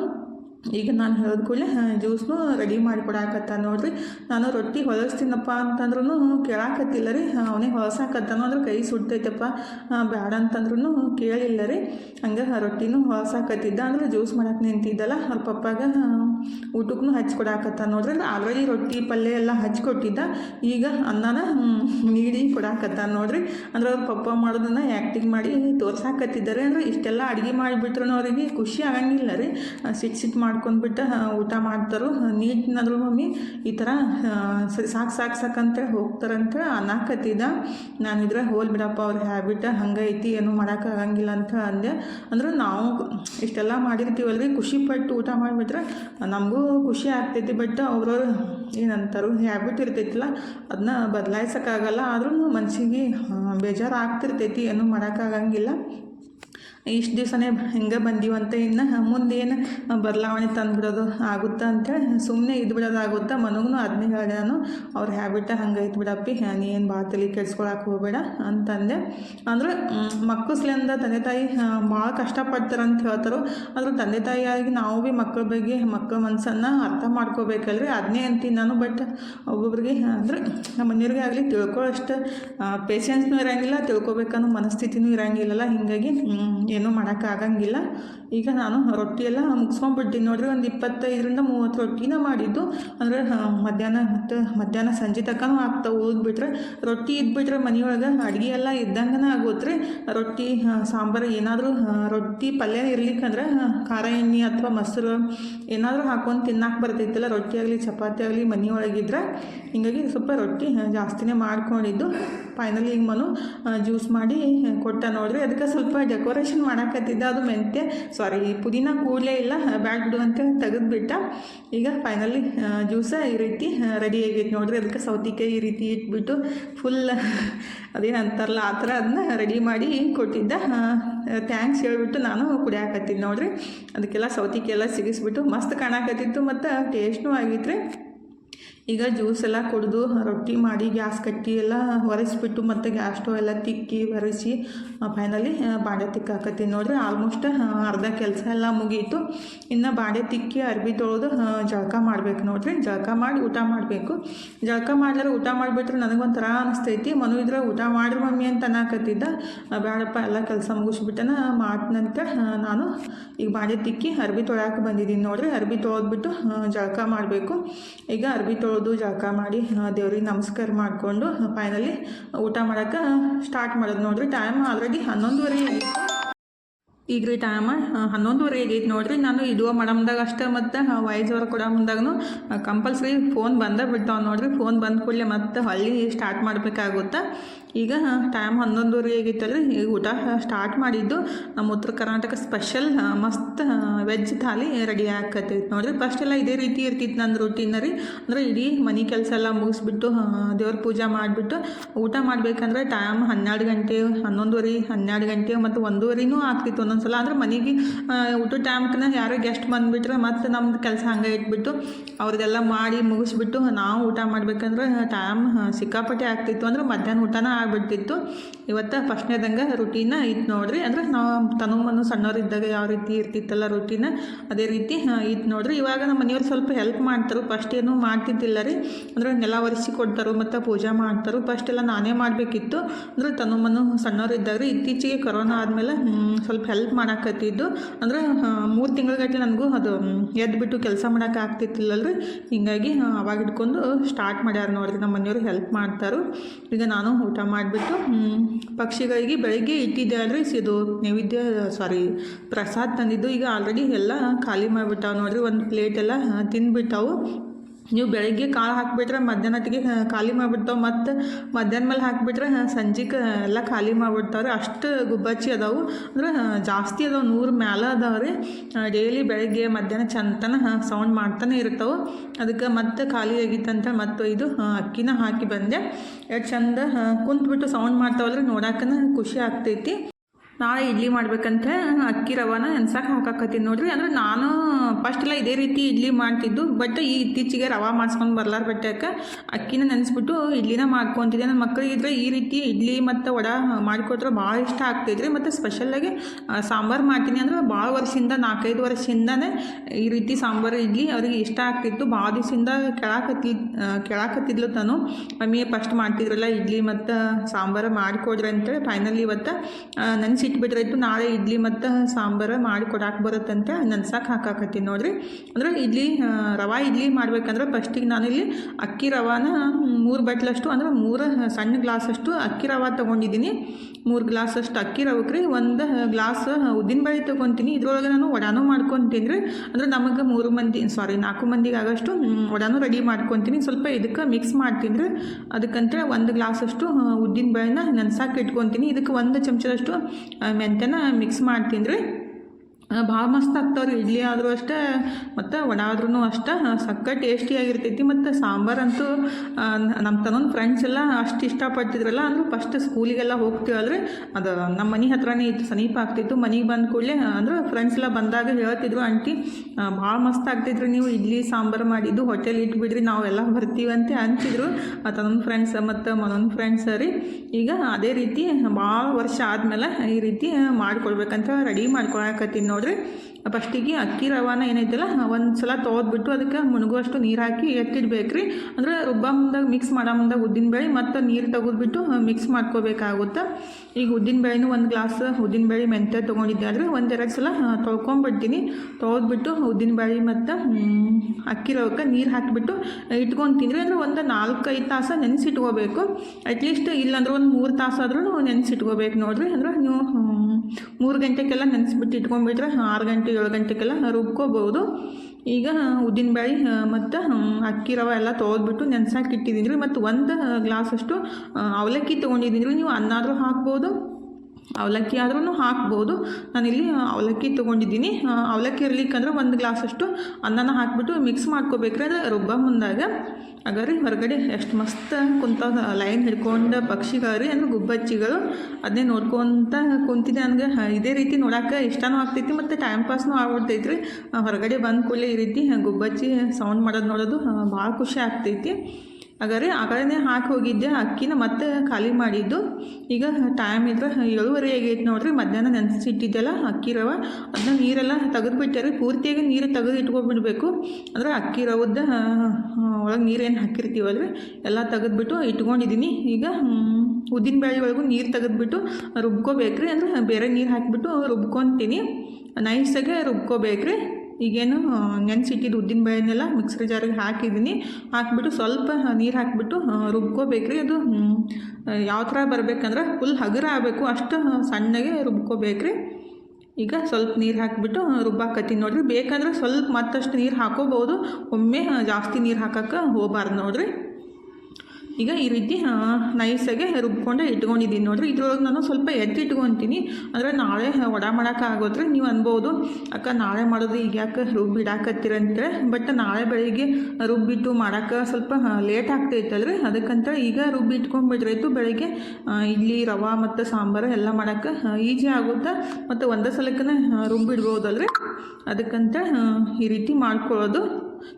ಈಗ ನಾನು ಹೇಳಿದ ಕೂಡಲೇ ಜ್ಯೂಸ್ನು ರೆಡಿ ಮಾಡಿಕೊಡಕತ್ತ ನೋಡ್ರಿ. ನಾನು ರೊಟ್ಟಿ ಹೊಲಸ್ತೀನಪ್ಪ ಅಂತಂದ್ರೂ ಕೇಳಾಕತ್ತಿಲ್ಲ ರೀ. ಅವನೇ ಹೊಲಸಾಕತ್ತಾನು ಅಂದ್ರೆ ಕೈ ಸುಡ್ತೈತಪ್ಪ. ಬೇಡ ಅಂತಂದ್ರೂ ಕೇಳಿಲ್ಲ ರೀ. ಹಂಗೆ ರೊಟ್ಟಿನೂ ಹೊಲಸಾಕತ್ತಿದ್ದ ಅಂದ್ರೆ ಜ್ಯೂಸ್ ಮಾಡಕ್ಕೆ ನಿಂತಿದ್ದಲ್ಲ, ಅವ್ರ ಪಪ್ಪಾಗ ಊಟಕ್ಕೂ ಹಚ್ಕೊಡಾಕತ್ತ ನೋಡ್ರಿ. ಅಂದ್ರೆ ಆಲ್ರೆಡಿ ರೊಟ್ಟಿ ಪಲ್ಯ ಎಲ್ಲ ಹಚ್ಕೊಟ್ಟಿದ್ದ ಈಗ ಅನ್ನನ ನೀಡಿ ಕೊಡಾಕತ್ತ ನೋಡ್ರಿ. ಅಂದ್ರೆ ಅವ್ರ ಪಪ್ಪ ಮಾಡೋದನ್ನ ಆ್ಯಕ್ಟಿಂಗ್ ಮಾಡಿ ತೋರ್ಸಾಕತ್ತಿದ್ದಾರೆ ಅಂದ್ರೆ ಇಷ್ಟೆಲ್ಲ ಅಡುಗೆ ಮಾಡಿಬಿಟ್ರು ಅವರಿಗೆ ಖುಷಿ ಆಗಂಗಿಲ್ಲ ರೀ. ಸಿಟ್ಟು ಸಿಟ್ಟು ಮಾಡ್ಕೊಂಡ್ಬಿಟ್ಟು ಊಟ ಮಾಡ್ತಾರೋ ನೀಟ್ನಾದ್ರು ಮಮ್ಮಿ ಈ ಥರ ಸಾಕು ಸಾಕು ಸಾಕು ಅಂತೇಳಿ ಹೋಗ್ತಾರಂತ ಅನಾಕತ್ತಿದ. ನಾನು ಇದ್ರೆ ಹೋಲ್ ಬಿಡಪ್ಪ ಅವ್ರ ಹ್ಯಾಬಿಟ್ ಹಂಗೈತಿ ಏನು ಮಾಡೋಕ್ಕಾಗಂಗಿಲ್ಲ ಅಂತ ಅಂದೆ. ಅಂದ್ರೆ ನಾವು ಇಷ್ಟೆಲ್ಲ ಮಾಡಿರ್ತೀವಲ್ರಿ ಖುಷಿ ಪಟ್ಟು ಊಟ ಮಾಡಿಬಿಟ್ರೆ ನಮಗೂ ಖುಷಿ ಆಗ್ತೈತಿ. ಬಟ್ ಅವ್ರವ್ರು ಏನಂತಾರು ಹ್ಯಾಬಿಟ್ ಇರ್ತೈತಿಲ್ಲ ಅದನ್ನ ಬದಲಾಯಿಸೋಕ್ಕಾಗಲ್ಲ ಆದ್ರೂ ಮನಸ್ಸಿಗೆ ಬೇಜಾರು ಆಗ್ತಿರ್ತೈತಿ, ಏನು ಮಾಡೋಕ್ಕಾಗಂಗಿಲ್ಲ ಇಷ್ಟು ದಿವಸನೇ ಹಿಂಗೆ ಬಂದೀವಂತ, ಇನ್ನು ಮುಂದೇನು ಬದಲಾವಣೆ ತಂದುಬಿಡೋದು ಆಗುತ್ತಾ ಅಂತೇಳಿ ಸುಮ್ಮನೆ ಇದು ಬಿಡೋದಾಗುತ್ತಾ ಮನಗೂ ಅದನ್ನೇ ಹೇಳಿದೆ ನಾನು, ಅವ್ರ ಹ್ಯಾಬಿಟ ಹಂಗೈತೆ ಬಿಡಪ್ಪಿ ನೀನು ಭಾಳ ತಲೆ ಕೆಡ್ಸ್ಕೊಳಕ್ಕೆ ಹೋಗಬೇಡ ಅಂತಂದೆ. ಅಂದ್ರೆ ಮಕ್ಕಳಿಂದ ತಂದೆ ತಾಯಿ ಭಾಳ ಕಷ್ಟಪಡ್ತಾರಂತ ಹೇಳ್ತಾರೋ, ಆದ್ರೆ ತಂದೆ ತಾಯಿಯಾಗಿ ನಾವು ಭೀ ಮಕ್ಕಳ ಬಗ್ಗೆ, ಮಕ್ಕಳ ಮನಸ್ಸನ್ನು ಅರ್ಥ ಮಾಡ್ಕೋಬೇಕಲ್ರಿ ಅದನ್ನೇ ಅಂತೀನಿ ನಾನು ಬಟ್ ಒಬ್ಬೊಬ್ರಿಗೆ ಅಂದ್ರೆ ನಮ್ಮ ಮನೆಯವ್ರಿಗೆ ಆಗಲಿ ತಿಳ್ಕೊಳ್ಳೋಷ್ಟು ಪೇಷನ್ಸ್ನೂ ಇರೋಂಗಿಲ್ಲ, ತಿಳ್ಕೊಬೇಕನ್ನೋ ಮನಸ್ಥಿತಿನೂ ಇರೋಂಗಿಲ್ಲಲ್ಲ, ಹೀಗಾಗಿ ಏನೂ ಮಾಡೋಕ್ಕಾಗಂಗಿಲ್ಲ. ಈಗ ನಾನು ರೊಟ್ಟಿ ಎಲ್ಲ ಮುಗಿಸ್ಕೊಂಡ್ಬಿಡ್ತೀನಿ. ನೋಡಿರಿ ಒಂದು ಇಪ್ಪತ್ತೈದರಿಂದ ಮೂವತ್ತು ರೊಟ್ಟಿನ ಮಾಡಿದ್ದು. ಅಂದರೆ ಮಧ್ಯಾಹ್ನ ಮತ್ತು ಮಧ್ಯಾಹ್ನ ಸಂಜೆ ತನಕನೂ ಆಗ್ತಾ ಉಳಿದ್ಬಿಟ್ರೆ, ರೊಟ್ಟಿ ಇದ್ಬಿಟ್ರೆ ಮನೆಯೊಳಗೆ ಅಡುಗೆ ಎಲ್ಲ ಇದ್ದಂಗನ ಆಗೋತ್ರಿ. ರೊಟ್ಟಿ ಸಾಂಬಾರು ಏನಾದರೂ ರೊಟ್ಟಿ ಪಲ್ಯ ಇರ್ಲಿಕ್ಕಂದ್ರೆ ಖಾರ ಎಣ್ಣೆ ಅಥವಾ ಮೊಸರು ಏನಾದರೂ ಹಾಕೊಂಡು ತಿನ್ನಕ್ಕೆ ಬರ್ತೈತಲ್ಲ ರೊಟ್ಟಿ ಆಗಲಿ, ಚಪಾತಿ ಆಗಲಿ ಮನೆಯೊಳಗಿದ್ರೆ, ಹಿಂಗಾಗಿ ಸ್ವಲ್ಪ ರೊಟ್ಟಿ ಜಾಸ್ತಿನೇ ಮಾಡ್ಕೊಂಡಿದ್ದು. ಫೈನಲಿ ಈಗ ಮನು ಜ್ಯೂಸ್ ಮಾಡಿ ಕೊಟ್ಟ ನೋಡ್ರಿ. ಅದಕ್ಕೆ ಸ್ವಲ್ಪ ಡೆಕೋರೇಷನ್ ಮಾಡಾಕತ್ತಿದ್ದ. ಅದು ಮೆಂತ್ಯ ಸಾರಿ ಪುದೀನ ಕೂಡಲೇ ಇಲ್ಲ ಬ್ಯಾಕ್ ಬಿಡು ಅಂತ ತೆಗೆದುಬಿಟ್ಟ. ಈಗ ಫೈನಲಿ ಜ್ಯೂಸ ಈ ರೀತಿ ರೆಡಿ ಆಗೈತೆ ನೋಡ್ರಿ. ಅದಕ್ಕೆ ಸೌತಿಕಾಯಿ ಈ ರೀತಿ ಇಟ್ಬಿಟ್ಟು ಫುಲ್ ಅದೇನು ಅಂತಾರಲ್ಲ, ಆ ಥರ ಅದನ್ನ ರೆಡಿ ಮಾಡಿ ಕೊಟ್ಟಿದ್ದ. ಥ್ಯಾಂಕ್ಸ್ ಹೇಳಿಬಿಟ್ಟು ನಾನು ಕುಡಿಯಾಕತ್ತೀನಿ ನೋಡ್ರಿ. ಅದಕ್ಕೆಲ್ಲ ಸೌತಿಕಾಯಿ ಎಲ್ಲ ಸಿಗಿಸ್ಬಿಟ್ಟು ಮಸ್ತ್ ಕಾಣಕತ್ತಿತ್ತು ಮತ್ತು ಟೇಸ್ಟ್ನೂ ಆಗಿತ್ತು ಈಗ ಜ್ಯೂಸ್ ಎಲ್ಲ ಕುಡಿದು ರೊಟ್ಟಿ ಮಾಡಿ ಗ್ಯಾಸ್ ಕಟ್ಟಿ ಎಲ್ಲ ಒರೆಸ್ಬಿಟ್ಟು ಮತ್ತು ಗ್ಯಾಸ್ ಸ್ಟೋವ್ ಎಲ್ಲ ತಿಕ್ಕಿ ಒರೆಸಿ ಫೈನಲಿ ಬಾಂಡೆ ತಿಕ್ಕಾಕತ್ತೀನಿ. ನೋಡಿರಿ ಆಲ್ಮೋಸ್ಟ್ ಅರ್ಧ ಕೆಲಸ ಎಲ್ಲ ಮುಗೀತು. ಇನ್ನು ಬಾಂಡೆ ತಿಕ್ಕಿ ಅರ್ಬಿ ತೊಳೆದು ಜಳಕ ಮಾಡಬೇಕು ನೋಡಿರಿ. ಜಳಕ ಮಾಡಿ ಊಟ ಮಾಡಬೇಕು. ಜಳಕ ಮಾಡ್ಲಾರ ಊಟ ಮಾಡಿಬಿಟ್ರೆ ನನಗೊಂಥರ ಅನಿಸ್ತೈತಿ. ಮನು ಇದ್ರೆ ಊಟ ಮಾಡ್ರಿ ಮಮ್ಮಿ ಅಂತ ಅನ್ನಕತ್ತಿದ್ದ. ಬೇಡಪ್ಪ ಎಲ್ಲ ಕೆಲಸ ಮುಗಿಸ್ಬಿಟ್ಟನ ಮಾಡಿದಂತೆ ನಾನು ಈಗ ಬಾಂಡೆ ತಿಕ್ಕಿ ಅರ್ಬಿ ತೊಳ್ಯಾಕೆ ಬಂದಿದ್ದೀನಿ ನೋಡಿರಿ. ಅರ್ಬಿ ತೊಳೆದ್ಬಿಟ್ಟು ಜಳಕ ಮಾಡಬೇಕು. ಈಗ ಅರ್ಬಿ ತೊಳೆದು ಜಳಕ ಮಾಡಿ ದೇವ್ರಿಗೆ ನಮಸ್ಕಾರ ಮಾಡಿಕೊಂಡು ಫೈನಲಿ ಊಟ ಮಾಡೋಕೆ ಸ್ಟಾರ್ಟ್ ಮಾಡೋದು. ನೋಡ್ರಿ ಟೈಮ್ ಆಲ್ರೆಡಿ ಹನ್ನೊಂದುವರೆ ಈಗ ರೀ ಟೈಮ್ ಹನ್ನೊಂದುವರೆ ಆಗೈತೆ ನೋಡ್ರಿ. ನಾನು ಇಡುವ ಮಾಡಮ್ದಾಗ ಅಷ್ಟೇ ಮತ್ತು ವಾಯ್ಸ್ ಓವರ್ ಕೊಡೋ ಮುಂದಾಗೂ ಕಂಪಲ್ಸರಿ ಫೋನ್ ಬಂದೇ ಬಿಡ್ತಾವೆ ನೋಡ್ರಿ. ಫೋನ್ ಬಂದ ಕೂಡಲೇ ಮತ್ತೆ ಹಳ್ಳಿ ಸ್ಟಾರ್ಟ್ ಮಾಡಬೇಕಾಗುತ್ತೆ. ಈಗ ಟೈಮ್ ಹನ್ನೊಂದುವರೆ ರೀ ಈಗ ಊಟ ಸ್ಟಾರ್ಟ್ ಮಾಡಿದ್ದು ನಮ್ಮ ಉತ್ತರ ಕರ್ನಾಟಕ ಸ್ಪೆಷಲ್ ಮಸ್ತ್ ವೆಜ್ ಥಾಲಿ ರೆಡಿ ಆಕತ್ತೈತೆ ನೋಡಿರಿ ಫಸ್ಟ್ ಎಲ್ಲ ಇದೇ ರೀತಿ ಇರ್ತಿತ್ತು ನನ್ನ ರೂಟೀನ ರೀ ಅಂದರೆ ಇಡೀ ಮನೆ ಕೆಲಸ ಎಲ್ಲ ಮುಗಿಸ್ಬಿಟ್ಟು ದೇವ್ರ ಪೂಜೆ ಮಾಡಿಬಿಟ್ಟು ಊಟ ಮಾಡಬೇಕಂದ್ರೆ ಟೈಮ್ ಹನ್ನೆರಡು ಗಂಟೆ, ಹನ್ನೊಂದುವರೆ, ಹನ್ನೆರಡು ಗಂಟೆ ಮತ್ತು ಒಂದೂವರೆನೂ ಆಗ್ತಿತ್ತು ಒಂದೊಂದ್ಸಲ. ಅಂದ್ರೆ ಮನೆಗೆ ಊಟ ಟೈಮ್ಕನ ಯಾರೋ ಗೆಸ್ಟ್ ಬಂದುಬಿಟ್ರೆ ಮತ್ತು ನಮ್ದು ಕೆಲಸ ಹಂಗೆ ಇಟ್ಬಿಟ್ಟು ಅವ್ರದ್ದೆಲ್ಲ ಮಾಡಿ ಮುಗಿಸ್ಬಿಟ್ಟು ನಾವು ಊಟ ಮಾಡ್ಬೇಕಂದ್ರೆ ಟೈಮ್ ಸಿಕ್ಕಾಪಟ್ಟೆ ಆಗ್ತಿತ್ತು. ಅಂದ್ರೆ ಮಧ್ಯಾಹ್ನ ಊಟನ ಆಗ್ಬಿಡ್ತಿತ್ತು ಇವತ್ತು ಫಸ್ಟ್ನೇದಂಗೆ ರುಟೀನ ಇತ್ತು ನೋಡ್ರಿ. ಅಂದ್ರೆ ನಾವು ತನು ಮನು ಸಣ್ಣವರಿದ್ದಾಗ ಯಾವ ರೀತಿ ಇರ್ತಿತ್ತಲ್ಲ ರುಟೀನ, ಅದೇ ರೀತಿ ಇತ್ತು ನೋಡ್ರಿ. ಇವಾಗ ನಮ್ಮ ಮನೆಯವ್ರು ಸ್ವಲ್ಪ ಹೆಲ್ಪ್ ಮಾಡ್ತಾರೆ. ಫಸ್ಟ್ ಏನು ಮಾಡ್ತಿದ್ದಿಲ್ಲ ರೀ. ಅಂದ್ರೆ ನೆಲ ಒರೆಸಿ ಕೊಡ್ತಾರೆ, ಮತ್ತು ಪೂಜೆ ಮಾಡ್ತಾರೆ. ಫಸ್ಟ್ ಎಲ್ಲ ನಾನೇ ಮಾಡಬೇಕಿತ್ತು. ಅಂದ್ರೆ ತನು ಮನು ಸಣ್ಣವರಿದ್ದಾಗ ರೀ. ಇತ್ತೀಚೆಗೆ ಕೊರೋನಾ ಆದಮೇಲೆ ಸ್ವಲ್ಪ ಹೆಲ್ಪ್ ಮಾಡಾಕತ್ತಿದ್ದು. ಅಂದ್ರೆ ಮೂರು ತಿಂಗಳಗಟ್ಟಲೆ ನನಗೂ ಅದು ಎದ್ದುಬಿಟ್ಟು ಕೆಲಸ ಮಾಡೋಕೆ ಆಗ್ತಿತ್ತಿಲ್ಲಲ್ರಿ. ಹೀಗಾಗಿ ಅವಾಗ ಇಟ್ಕೊಂಡು ಸ್ಟಾರ್ಟ್ ಮಾಡ್ಯಾರ ನೋಡ್ರಿ. ನಮ್ಮ ಮನೆಯವರು ಹೆಲ್ಪ್ ಮಾಡ್ತಾರೆ. ಈಗ ನಾನು ಊಟ ಮಾಡಿಬಿಟ್ಟು ಪಕ್ಷಿಗಳಿಗೆ ಬೆಳಗ್ಗೆ ಇಟ್ಟಿದ್ದೆ ಅಲ್ರಿ ಇದು ನೈವೇದ್ಯ ಸಾರಿ ಪ್ರಸಾದ್ ತಂದಿದ್ದು. ಈಗ ಆಲ್ರೆಡಿ ಎಲ್ಲ ಖಾಲಿ ಮಾಡಿಬಿಟ್ಟಾವೆ ನೋಡಿರಿ ಒಂದು ಪ್ಲೇಟ್ ತಿಂದುಬಿಟ್ಟಾವು ಆ, ತಿಂದ್ಬಿಟ್ಟಾವು. ನೀವು ಬೆಳಗ್ಗೆ ಕಾಳು ಹಾಕಿಬಿಟ್ರೆ ಮಧ್ಯಾಹ್ನಟ್ಟಿಗೆ ಖಾಲಿ ಮಾಡಿಬಿಡ್ತಾವೆ. ಮತ್ತು ಮಧ್ಯಾಹ್ನ ಮೇಲೆ ಹಾಕಿಬಿಟ್ರೆ ಸಂಜೆಗೆ ಎಲ್ಲ ಖಾಲಿ ಮಾಡಿಬಿಡ್ತಾವ್ರಿ. ಅಷ್ಟು ಗುಬ್ಬಚ್ಚಿ ಅದಾವು. ಅಂದ್ರೆ ಜಾಸ್ತಿ ಅದಾವೆ. ನೂರು ಮ್ಯಾಲೆ ಅದಾವೆ ರೀ. ಡೈಲಿ ಬೆಳಗ್ಗೆ, ಮಧ್ಯಾಹ್ನ ಚಂತನ ಸೌಂಡ್ ಮಾಡ್ತಾನೆ ಇರ್ತಾವೆ. ಅದಕ್ಕೆ ಮತ್ತೆ ಖಾಲಿ ಆಗಿತ್ತಂತ ಮತ್ತೆ ಇದು ಅಕ್ಕಿನ ಹಾಕಿ ಬಂದೆ. ಎಷ್ಟು ಚಂದ ಕುಂತ್ಬಿಟ್ಟು ಸೌಂಡ್ ಮಾಡ್ತಾವಲ್ರಿ. ನೋಡಕ್ಕನ ಖುಷಿ ಆಗ್ತೈತಿ. ನಾಳೆ ಇಡ್ಲಿ ಮಾಡ್ಬೇಕಂತ ಅಕ್ಕಿ ರವಾನ ನೆನ್ಸಕ್ಕೆ ಹಾಕಾಕತ್ತೀನಿ ನೋಡ್ರಿ. ಅಂದ್ರೆ ನಾನು ಫಸ್ಟ್ ಎಲ್ಲ ಇದೇ ರೀತಿ ಇಡ್ಲಿ ಮಾಡ್ತಿದ್ದು. ಬಟ್ ಈ ಇತ್ತೀಚೆಗೆ ರವಾ ಮಾಡ್ಸ್ಕೊಂಡು ಬರ್ಲಾರ ಬಟ್ಟಕ್ಕೆ ಅಕ್ಕಿನ ನೆನೆಸ್ಬಿಟ್ಟು ಇಡ್ಲಿನ ಮಾಡ್ಕೊತಿದ್ದೆ. ನನ್ನ ಮಕ್ಕಳಿಗಿದ್ರೆ ಈ ರೀತಿ ಇಡ್ಲಿ ಮತ್ತು ವಡ ಮಾಡಿಕೊಟ್ರೆ ಭಾಳ ಇಷ್ಟ ಆಗ್ತಿದ್ರಿ ಮತ್ತು ಸ್ಪೆಷಲಾಗಿ ಸಾಂಬಾರು ಮಾಡ್ತೀನಿ ಅಂದ್ರೆ ಭಾಳ ವರ್ಷದಿಂದ ನಾಲ್ಕೈದು ವರ್ಷದಿಂದನೇ ಈ ರೀತಿ ಸಾಂಬಾರು, ಇಡ್ಲಿ ಅವ್ರಿಗೆ ಇಷ್ಟ ಆಗ್ತಿತ್ತು. ಭಾಳ ದಿವಸದಿಂದ ಕೆಳಾಕತ್ತಿ ಕೆಳಾಕತ್ತಿದ್ಲು ತಾನು. ಮಮ್ಮಿ ಫಸ್ಟ್ ಮಾಡ್ತಿದ್ರಲ್ಲ ಇಡ್ಲಿ ಮತ್ತು ಸಾಂಬಾರು ಮಾಡಿಕೊಡ್ರಿ ಅಂತೇಳಿ ಫೈನಲಿ ಇವತ್ತು ನೆನೆಸಿಟ್ಟು ನೆನೆಸಿಟ್ಬಿಟ್ರಾಯ್ತು ನಾಳೆ ಇಡ್ಲಿ ಮತ್ತು ಸಾಂಬಾರು ಮಾಡಿ ಕೊಡಾಕೆ ಬರುತ್ತಂತೆ. ನನ್ಸಕ್ಕೆ ಹಾಕಾಕತ್ತೀನಿ ನೋಡಿರಿ. ಅಂದ್ರೆ ಇಡ್ಲಿ ರವಾ ಇಡ್ಲಿ ಮಾಡ್ಬೇಕಂದ್ರೆ ಫಸ್ಟಿಗೆ ಇಲ್ಲಿ ಅಕ್ಕಿ ರವಾನ ಮೂರು ಬಟ್ಲಷ್ಟು, ಅಂದ್ರೆ ಮೂರು ಸಣ್ಣ ಗ್ಲಾಸಷ್ಟು ಅಕ್ಕಿ ರವಾ ತೊಗೊಂಡಿದ್ದೀನಿ. ಮೂರು ಗ್ಲಾಸಷ್ಟು ಅಕ್ಕಿ ರವಕ್ಕೆ ರೀ ಒಂದು ಗ್ಲಾಸ್ ಉದ್ದಿನಬೇಳೆ ತೊಗೊತೀನಿ. ಇದ್ರೊಳಗೆ ನಾನು ವಡಾನು ಮಾಡ್ಕೊತೀನಿ ರೀ. ಅಂದ್ರೆ ನಮಗೆ ಮೂರು ಮಂದಿ ಸಾರಿ ನಾಲ್ಕು ಮಂದಿಗೆ ಆಗಷ್ಟು ವಡಾನು ರೆಡಿ ಮಾಡ್ಕೊತೀನಿ. ಸ್ವಲ್ಪ ಇದಕ್ಕೆ ಮಿಕ್ಸ್ ಮಾಡ್ತೀನಿ ರೀ. ಅದಕ್ಕಂತೇಳಿ ಒಂದು ಗ್ಲಾಸಷ್ಟು ಉದ್ದಿನ ಬೇಳೆನ ನೆನ್ಸಾಕಿ ಇಟ್ಕೊತೀನಿ. ಇದಕ್ಕೆ ಒಂದು ಚಮಚದಷ್ಟು ಮೆಂತ್ಯನ ಮಿಕ್ಸ್ ಮಾಡ್ತೀನಿ ರೀ. ಭಾಳ ಮಸ್ತ್ ಆಗ್ತಾವ್ರಿ. ಇಡ್ಲಿ ಆದರೂ ಅಷ್ಟೇ, ಮತ್ತು ವಡ ಆದ್ರೂ ಅಷ್ಟೇ ಸಕ್ಕ ಟೇಸ್ಟಿಯಾಗಿರ್ತೈತಿ ಮತ್ತು ಸಾಂಬಾರಂತೂ ನಮ್ಮ ತನೊಂದು ಫ್ರೆಂಡ್ಸ್ ಎಲ್ಲ ಅಷ್ಟು ಇಷ್ಟಪಡ್ತಿದ್ರಲ್ಲ, ಅಂದ್ರೆ ಫಸ್ಟ್ ಸ್ಕೂಲಿಗೆಲ್ಲ ಹೋಗ್ತೀವಲ್ರಿ ಅದು ನಮ್ಮ ಮನೆ ಹತ್ರನೇ ಇತ್ತು, ಸಮೀಪ ಆಗ್ತಿತ್ತು. ಮನೆಗೆ ಬಂದ ಕೂಡಲೇ, ಅಂದ್ರೆ ಫ್ರೆಂಡ್ಸ್ ಎಲ್ಲ ಬಂದಾಗ ಹೇಳ್ತಿದ್ರು, ಆಂಟಿ ಭಾಳ ಮಸ್ತ್ ಆಗ್ತಿದ್ರಿ ನೀವು ಇಡ್ಲಿ, ಸಾಂಬಾರು ಮಾಡಿದ್ದು ಹೋಟೆಲ್ ಇಟ್ಬಿಡ್ರಿ, ನಾವೆಲ್ಲ ಬರ್ತೀವಂತ ಅಂತಿದ್ರು ತನ್ನೊಂದು ಫ್ರೆಂಡ್ಸ್ ಮತ್ತು ಮನೊಂದು ಫ್ರೆಂಡ್ಸ್ ರೀ. ಈಗ ಅದೇ ರೀತಿ ಭಾಳ ವರ್ಷ ಆದಮೇಲೆ ಈ ರೀತಿ ಮಾಡ್ಕೊಳ್ಬೇಕಂತ ರೆಡಿ ಮಾಡ್ಕೊಳಕತ್ತೀನಿ ನೋಡ್ರಿ ಫಸ್ಟಿಗೆ ಅಕ್ಕಿ ರವಾನ ಏನೈತಲ್ಲ ಒಂದು ಸಲ ತೊಗೊದ್ಬಿಟ್ಟು ಅದಕ್ಕೆ ಮುಳುಗುವಷ್ಟು ನೀರು ಹಾಕಿ ಎತ್ತಿಡ್ಬೇಕು ರೀ ಅಂದರೆ ರುಬ್ಬ ಮುಂದಾಗ ಮಿಕ್ಸ್ ಮಾಡೋ ಮುಂದಾಗ ಉದ್ದಿನ ಬೇಳೆ ಮತ್ತು ನೀರು ತೆಗೆದ್ಬಿಟ್ಟು ಮಿಕ್ಸ್ ಮಾಡ್ಕೋಬೇಕಾಗುತ್ತೆ. ಈಗ ಉದ್ದಿನ ಬೇಳೆನೂ ಒಂದು ಗ್ಲಾಸ್ ಉದ್ದಿನ ಬೇಳೆ ಮೆಂತ್ಯ ತೊಗೊಂಡಿದ್ದೆ. ಆದರೆ ಒಂದೆರಡು ಸಲ ತೊಳ್ಕೊಂಬಿಡ್ತೀನಿ. ತೊಗೊದ್ಬಿಟ್ಟು ಉದ್ದಿನ ಬೇಳೆ ಮತ್ತು ಅಕ್ಕಿ ರವಕ್ಕೆ ನೀರು ಹಾಕಿಬಿಟ್ಟು ಇಟ್ಕೊತೀನಿ ಅಂದರೆ ಒಂದು ನಾಲ್ಕೈದು ತಾಸು ನೆನೆಸಿಟ್ಕೋಬೇಕು. ಅಟ್ಲೀಸ್ಟ್ ಇಲ್ಲಾಂದ್ರೆ ಒಂದು ಮೂರು ತಾಸಾದ್ರೂ ನೆನೆಸಿಟ್ಕೋಬೇಕು ನೋಡಿರಿ. ಅಂದ್ರೆ ನೀವು ಮೂರು ಗಂಟೆಗೆಲ್ಲ ನೆನೆಸ್ಬಿಟ್ಟು ಇಟ್ಕೊಂಡ್ಬಿಟ್ರೆ ಆರು ಗಂಟೆ, ಏಳು ಗಂಟೆಗೆಲ್ಲ ರುಬ್ಕೋಬೋದು. ಈಗ ಉದ್ದಿನ ಬೇಳೆ ಮತ್ತು ಅಕ್ಕಿ ರವೆ ಎಲ್ಲ ತೊಗೊದ್ಬಿಟ್ಟು ನೆನ್ಸಾಕಿ ಇಟ್ಟಿದ್ದೀನಿ ರೀ ಮತ್ತು ಒಂದು ಗ್ಲಾಸಷ್ಟು ಅವಲಕ್ಕಿ ತೊಗೊಂಡಿದ್ದೀನಿ ರೀ ನೀವು ಅನ್ನಾದರೂ ಹಾಕ್ಬೋದು, ಅವಲಕ್ಕಿ ಆದ್ರೂ ಹಾಕ್ಬೋದು. ನಾನಿಲ್ಲಿ ಅವಲಕ್ಕಿ ತೊಗೊಂಡಿದ್ದೀನಿ. ಅವಲಕ್ಕಿ ಇರ್ಲಿಕ್ಕಂದ್ರೆ ಒಂದು ಗ್ಲಾಸಷ್ಟು ಅನ್ನನ ಹಾಕಿಬಿಟ್ಟು ಮಿಕ್ಸ್ ಮಾಡ್ಕೋಬೇಕ್ರೆ. ಅದು ರುಬ್ಬ ಮುಂದಾಗ. ಹಾಗಾದ್ರೆ ಹೊರಗಡೆ ಎಷ್ಟು ಮಸ್ತ್ ಕುಂತ ಲೈನ್ ಹಿಡ್ಕೊಂಡು ಪಕ್ಷಿಗಳು ಅಂದ್ರೆ ಗುಬ್ಬಚ್ಚಿಗಳು ಅದನ್ನೇ ನೋಡ್ಕೊತ ಕುಂತಿದೆ ನನಗೆ. ಇದೇ ರೀತಿ ನೋಡೋಕೆ ಇಷ್ಟನೂ ಆಗ್ತೈತಿ ಮತ್ತು ಟೈಮ್ ಪಾಸ್ನೂ ಆಗ್ಬಿಡ್ತೈತಿ ರೀ ಹೊರಗಡೆ ಬಂದ ಕೂಡಲೇ ಈ ರೀತಿ ಗುಬ್ಬಚ್ಚಿ ಸೌಂಡ್ ಮಾಡೋದು ನೋಡೋದು ಭಾಳ ಖುಷಿ ಆಗ್ತೈತಿ. ಹಾಗಾದ್ರೆ ಆ ಕಡೆನೇ ಹಾಕಿ ಹೋಗಿದ್ದೆ, ಅಕ್ಕಿನ ಮತ್ತೆ ಖಾಲಿ ಮಾಡಿದ್ದು. ಈಗ ಟೈಮ್ ಇದ್ರೆ ಏಳುವರೆ ಆಗೈತೆ ನೋಡ್ರಿ, ಮಧ್ಯಾಹ್ನ ನೆನೆಸಿಟ್ಟಿದ್ದೆಲ್ಲ ಅಕ್ಕಿ ರವ. ಅದನ್ನ ನೀರೆಲ್ಲ ತೆಗೆದುಬಿಟ್ಟಾರೆ ಪೂರ್ತಿಯಾಗಿ ನೀರು ತೆಗೆದು ಇಟ್ಕೊಂಡ್ಬಿಡ್ಬೇಕು. ಅಂದ್ರೆ ಅಕ್ಕಿ ರವದ ಒಳಗೆ ನೀರೇನು ಹಾಕಿರ್ತೀವಲ್ರಿ? ಎಲ್ಲ ತೆಗೆದುಬಿಟ್ಟು ಇಟ್ಕೊಂಡಿದ್ದೀನಿ. ಈಗ ಉದ್ದಿನ ಬೇಳೆ ಒಳಗೂ ನೀರು ತೆಗೆದ್ಬಿಟ್ಟು ರುಬ್ಕೋಬೇಕ್ರಿ. ಅಂದ್ರೆ ಬೇರೆ ನೀರು ಹಾಕಿಬಿಟ್ಟು ರುಬ್ಕೊತೀನಿ. ನೈಸಾಗೆ ರುಬ್ಕೋಬೇಕ್ರಿ. ಈಗೇನು ನೆನೆಸಿಟ್ಟಿದ್ದು ಉದ್ದಿನ ಬೇಳೆನೆಲ್ಲ ಮಿಕ್ಸರ್ ಜಾರಿಗೆ ಹಾಕಿದ್ದೀನಿ. ಹಾಕಿಬಿಟ್ಟು ಸ್ವಲ್ಪ ನೀರು ಹಾಕಿಬಿಟ್ಟು ರುಬ್ಕೋಬೇಕ್ರಿ. ಅದು ಯಾವ ಥರ ಬರಬೇಕಂದ್ರೆ ಫುಲ್ ಹಗುರ ಆಗಬೇಕು. ಅಷ್ಟು ಸಣ್ಣಗೆ ರುಬ್ಕೋಬೇಕ್ರಿ. ಈಗ ಸ್ವಲ್ಪ ನೀರು ಹಾಕಿಬಿಟ್ಟು ರುಬ್ಬಾಕತ್ತೀನಿ ನೋಡಿರಿ. ಬೇಕಂದ್ರೆ ಸ್ವಲ್ಪ ಮತ್ತಷ್ಟು ನೀರು ಹಾಕೋಬೋದು ಒಮ್ಮೆ ಜಾಸ್ತಿ ನೀರು ಹಾಕಕ್ಕೆ ಹೋಗಬಾರ್ದು ನೋಡ್ರಿ. ಈಗ ಈ ರೀತಿ ನೈಸಾಗೆ ರುಬ್ಕೊಂಡೆ ಇಟ್ಕೊಂಡಿದ್ದೀನಿ. ನೋಡಿರಿ, ಇದ್ರೊಳಗೆ ನಾನು ಸ್ವಲ್ಪ ಎತ್ತಿ ಇಟ್ಕೊತೀನಿ. ಅಂದರೆ ನಾಳೆ ವಡ ಮಾಡೋಕ್ಕಾಗೋದ್ರೆ ನೀವು ಅನ್ಬೋದು, ಅಕ್ಕ, ನಾಳೆ ಮಾಡೋದು ಈಗ ಯಾಕೆ ರುಬ್ಬಿಡಾಕತ್ತೀರಂತೆ ಬಟ್ ನಾಳೆ ಬೆಳಿಗ್ಗೆ ರುಬ್ಬಿಟ್ಟು ಮಾಡೋಕ್ಕೆ ಸ್ವಲ್ಪ ಲೇಟ್ ಆಗ್ತೈತಲ್ರಿ. ಅದಕ್ಕಂತ ಈಗ ರುಬ್ಬಿ ಇಟ್ಕೊಂಡ್ಬಿಟ್ರಾಯ್ತು ಬೆಳಿಗ್ಗೆ ಇಡ್ಲಿ, ರವೆ ಮತ್ತು ಸಾಂಬಾರು ಎಲ್ಲ ಮಾಡೋಕ್ಕೆ ಈಜಿ ಆಗುತ್ತೆ? ಮತ್ತು ಒಂದೇ ಸಲಕ್ಕನೇ ರುಬ್ಬಿಡ್ಬೋದಲ್ರಿ? ಅದಕ್ಕಂತ ಈ ರೀತಿ ಮಾಡ್ಕೊಳ್ಳೋದು.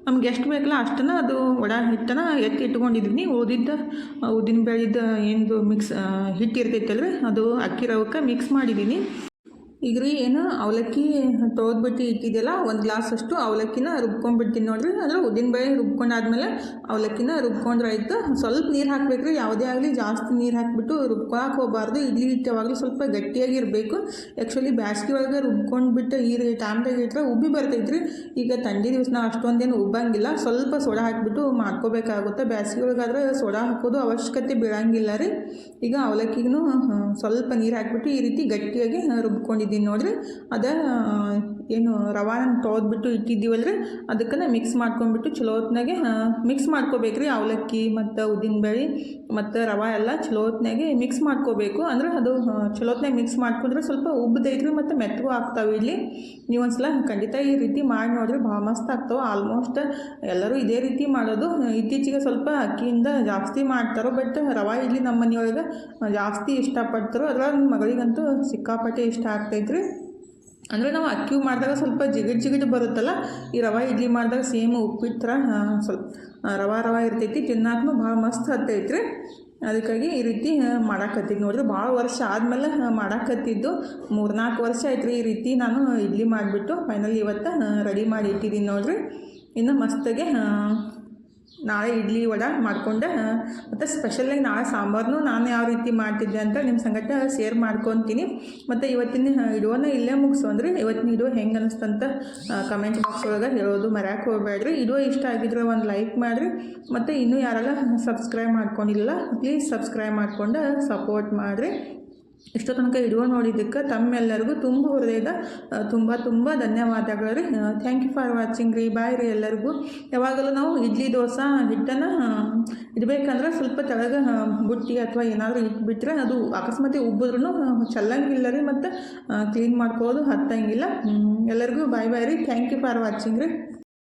ನಮ್ಗೆ ಎಷ್ಟು ಬೇಕಲ್ಲ ಅಷ್ಟನ್ನು ಅದು ವಡ ಹಿಟ್ಟನ್ನು ಎತ್ತಿ ಇಟ್ಕೊಂಡಿದ್ದೀನಿ ಓದಿದ್ದ, ಉದ್ದಿನ ಬೇಳೆದ ಏನು ಮಿಕ್ಸ್ ಹಿಟ್ಟು ಇರ್ತೈತಲ್ರಿ ಅದು ಅಕ್ಕಿ ರವಕ್ಕೆ ಮಿಕ್ಸ್ ಮಾಡಿದ್ದೀನಿ ಈಗ ರೀ ಏನು ಅವಲಕ್ಕಿ ತೊಳೆದ್ಬಿಟ್ಟು ಇಟ್ಟಿದೆಯಲ್ಲ, ಒಂದು ಗ್ಲಾಸ್ ಅಷ್ಟು ಅವಲಕ್ಕಿನ ರುಬ್ಕೊಂಡ್ಬಿಡ್ತೀನಿ ನೋಡಿರಿ. ಅಂದರೆ ಉದ್ದಿನ ಬೇಳೆ ರುಬ್ಕೊಂಡಾದ್ಮೇಲೆ ಅವಲಕ್ಕಿನ ರುಬ್ಕೊಂಡ್ರೆ ಆಯ್ತು. ಸ್ವಲ್ಪ ನೀರು ಹಾಕ್ಬೇಕ್ರಿ, ಯಾವುದೇ ಆಗಲಿ ಜಾಸ್ತಿ ನೀರು ಹಾಕಿಬಿಟ್ಟು ರುಬ್ಕೊಳಕ್ಕೆ ಹೋಗಬಾರ್ದು. ಇಡ್ಲಿ ಹಿಟ್ಟು ಯಾವಾಗಲೂ ಸ್ವಲ್ಪ ಗಟ್ಟಿಯಾಗಿ ಇರಬೇಕು ಆ್ಯಕ್ಚುಲಿ ಬ್ಯಾಸ್ಗೆ ಒಳಗೆ ರುಬ್ಕೊಂಡ್ಬಿಟ್ಟು ಈ ಟೈಮ್ದಾಗ ಇಟ್ಟರೆ ಉಬ್ಬಿ ಬರ್ತೈತ್ರಿ. ಈಗ ಥಂಡಿ ದಿವಸ ನಾವು ಅಷ್ಟೊಂದೇನು ಉಬ್ಬಂಗಿಲ್ಲ. ಸ್ವಲ್ಪ ಸೋಡಾ ಹಾಕಿಬಿಟ್ಟು ಮಾಡ್ಕೋಬೇಕಾಗುತ್ತೆ. ಬ್ಯಾಸ್ಗೆ ಒಳಗಾದ್ರೆ ಸೋಡಾ ಹಾಕೋದು ಅವಶ್ಯಕತೆ ಬೀಳಂಗಿಲ್ಲ ರೀ. ಈಗ ಅವಲಕ್ಕಿಗೂ ಸ್ವಲ್ಪ ನೀರು ಹಾಕಿಬಿಟ್ಟು ಈ ರೀತಿ ಗಟ್ಟಿಯಾಗಿ ರುಬ್ಕೊಂಡಿದ್ದೀನಿ ನೋಡ್ರಿ ಅದ ಆ, ಏನು ರವಾನ ತೊಳೆದ್ಬಿಟ್ಟು ಇಟ್ಟಿದ್ದೀವಲ್ರಿ? ಅದಕ್ಕನ್ನು ಮಿಕ್ಸ್ ಮಾಡ್ಕೊಂಡ್ಬಿಟ್ಟು ಚಲೋ ಹೊತ್ನಾಗೆ ಮಿಕ್ಸ್ ಮಾಡ್ಕೋಬೇಕ್ರಿ ಅವಲಕ್ಕಿ ಮತ್ತು ಉದ್ದಿನಬೇಳೆ ಮತ್ತು ರವೆ ಎಲ್ಲ ಚಲೋ ಹೊತ್ನಾಗೆ ಮಿಕ್ಸ್ ಮಾಡ್ಕೋಬೇಕು. ಅಂದ್ರೆ ಅದು ಚಲೋ ಹೊತ್ನಾಗ ಮಿಕ್ಸ್ ಮಾಡ್ಕೊಂಡ್ರೆ ಸ್ವಲ್ಪ ಉಬ್ಬದೈತ್ರಿ ಮತ್ತು ಮೆತ್ತಗೂ ಆಗ್ತಾವೆ ಇಲ್ಲಿ. ನೀವು ಒಂದ್ಸಲ ಖಂಡಿತ ಈ ರೀತಿ ಮಾಡಿ ನೋಡ್ರಿ ಭಾಳ ಮಸ್ತ್ ಆಗ್ತಾವೆ. ಆಲ್ಮೋಸ್ಟ್ ಎಲ್ಲರೂ ಇದೇ ರೀತಿ ಮಾಡೋದು. ಇತ್ತೀಚೆಗೆ ಸ್ವಲ್ಪ ಅಕ್ಕಿಯಿಂದ ಜಾಸ್ತಿ ಮಾಡ್ತಾರೋ ಬಟ್ ರವೆ ಇಲ್ಲಿ ನಮ್ಮ ಮನೆಯೊಳಗೆ ಜಾಸ್ತಿ ಇಷ್ಟಪಡ್ತಾರೋ ಅದ್ರಾಗ ಮಗಳಿಗಂತೂ ಸಿಕ್ಕಾಪಟ್ಟೆ ಇಷ್ಟ ಆಗ್ತೈತ್ರಿ. ಅಂದರೆ ನಾವು ಅಕ್ಕಿ ಮಾಡಿದಾಗ ಸ್ವಲ್ಪ ಜಿಗಿಟ್ ಜಿಗಿಟ್ ಬರುತ್ತಲ್ಲ, ಈ ರವೆ ಇಡ್ಲಿ ಮಾಡಿದಾಗ ಸೇಮ್ ಉಪ್ಪಿಟ್ಟು ಥರ ಸ್ವಲ್ಪ ರವಾ ರವೆ ಇರ್ತೈತಿ, ತಿನ್ನಾಕ್ನು ಭಾಳ ಮಸ್ತ್ ಹತ್ತೈತ್ರಿ ಅದಕ್ಕಾಗಿ ಈ ರೀತಿ ಮಾಡಾಕತ್ತಿದ್ದು ನೋಡಿರಿ ಭಾಳ ವರ್ಷ ಆದಮೇಲೆ ಮಾಡಾಕತ್ತಿದ್ದು ಮೂರ್ನಾಲ್ಕು ವರ್ಷ ಆಯ್ತು ರೀ ಈ ರೀತಿ ನಾನು ಇಡ್ಲಿ ಮಾಡಿಬಿಟ್ಟು ಫೈನಲ್ ಇವತ್ತು ರೆಡಿ ಮಾಡಿ ಇಟ್ಟಿದ್ದೀನಿ ನೋಡಿರಿ. ಇನ್ನು ಮಸ್ತಾಗೆ ನಾಳೆ ಇಡ್ಲಿ ವಡೆ ಮಾಡ್ಕೊಂಡೆ, ಮತ್ತು ಸ್ಪೆಷಲಾಗಿ ನಾಳೆ ಸಾಂಬಾರನ್ನು ನಾನು ಯಾವ ರೀತಿ ಮಾಡ್ತಿದ್ದೆ ಅಂತ ನಿಮ್ಮ ಸಂಗಟ ಶೇರ್ ಮಾಡ್ಕೊತೀನಿ. ಮತ್ತು ಇವತ್ತಿನ ಇಡುವನ ಇಲ್ಲೇ ಮುಗಿಸು ಅಂದರೆ ಇವತ್ತಿನ ಇಡುವ ಹೆಂಗೆ ಅನಿಸ್ತಂತ ಕಮೆಂಟ್ ಬಾಕ್ಸ್ ಒಳಗೆ ಹೇಳೋದು ಮರ್ಯಾಕೆ ಹೋಗಬೇಡ್ರಿ. ಇಡುವ ಇಷ್ಟ ಆಗಿದ್ರೆ ಒಂದು ಲೈಕ್ ಮಾಡಿರಿ. ಮತ್ತು ಇನ್ನೂ ಯಾರೆಲ್ಲ ಸಬ್ಸ್ಕ್ರೈಬ್ ಮಾಡ್ಕೊಂಡಿಲ್ಲ ಪ್ಲೀಸ್ ಸಬ್ಸ್ಕ್ರೈಬ್ ಮಾಡಿಕೊಂಡು ಸಪೋರ್ಟ್ ಮಾಡಿರಿ. ಇಷ್ಟೋ ತನಕ ವಿಡಿಯೋ ನೋಡಿದ್ದಕ್ಕೆ ತಮ್ಮೆಲ್ಲರಿಗೂ ತುಂಬ ಹೃದಯದ ತುಂಬ ತುಂಬ ಧನ್ಯವಾದಗಳು. ರೀ ಥ್ಯಾಂಕ್ ಯು ಫಾರ್ ವಾಚಿಂಗ್ ರೀ. ಬಾಯ್ ರೀ ಎಲ್ಲರಿಗೂ. ಯಾವಾಗಲೂ ನಾವು ಇಡ್ಲಿ ದೋಸೆ ಹಿಟ್ಟನ್ನು ಇಡಬೇಕಂದ್ರೆ ಸ್ವಲ್ಪ ತೆಳಗೆ ಬುಟ್ಟಿ ಅಥವಾ ಏನಾದರೂ ಇಟ್ಬಿಟ್ರೆ ಅದು ಅಕಸ್ಮಾತ್ ಉಬ್ಬಿದ್ರೂ ಚೆಲ್ಲಂಗಿಲ್ಲ ರೀ ಮತ್ತು ಕ್ಲೀನ್ ಮಾಡ್ಕೊಳ್ಳೋದು ಹತ್ತಂಗಿಲ್ಲ. ಎಲ್ಲರಿಗೂ ಬಾಯ್ ಬಾಯ್ ರೀ. ಥ್ಯಾಂಕ್ ಯು ಫಾರ್ ವಾಚಿಂಗ್ ರೀ.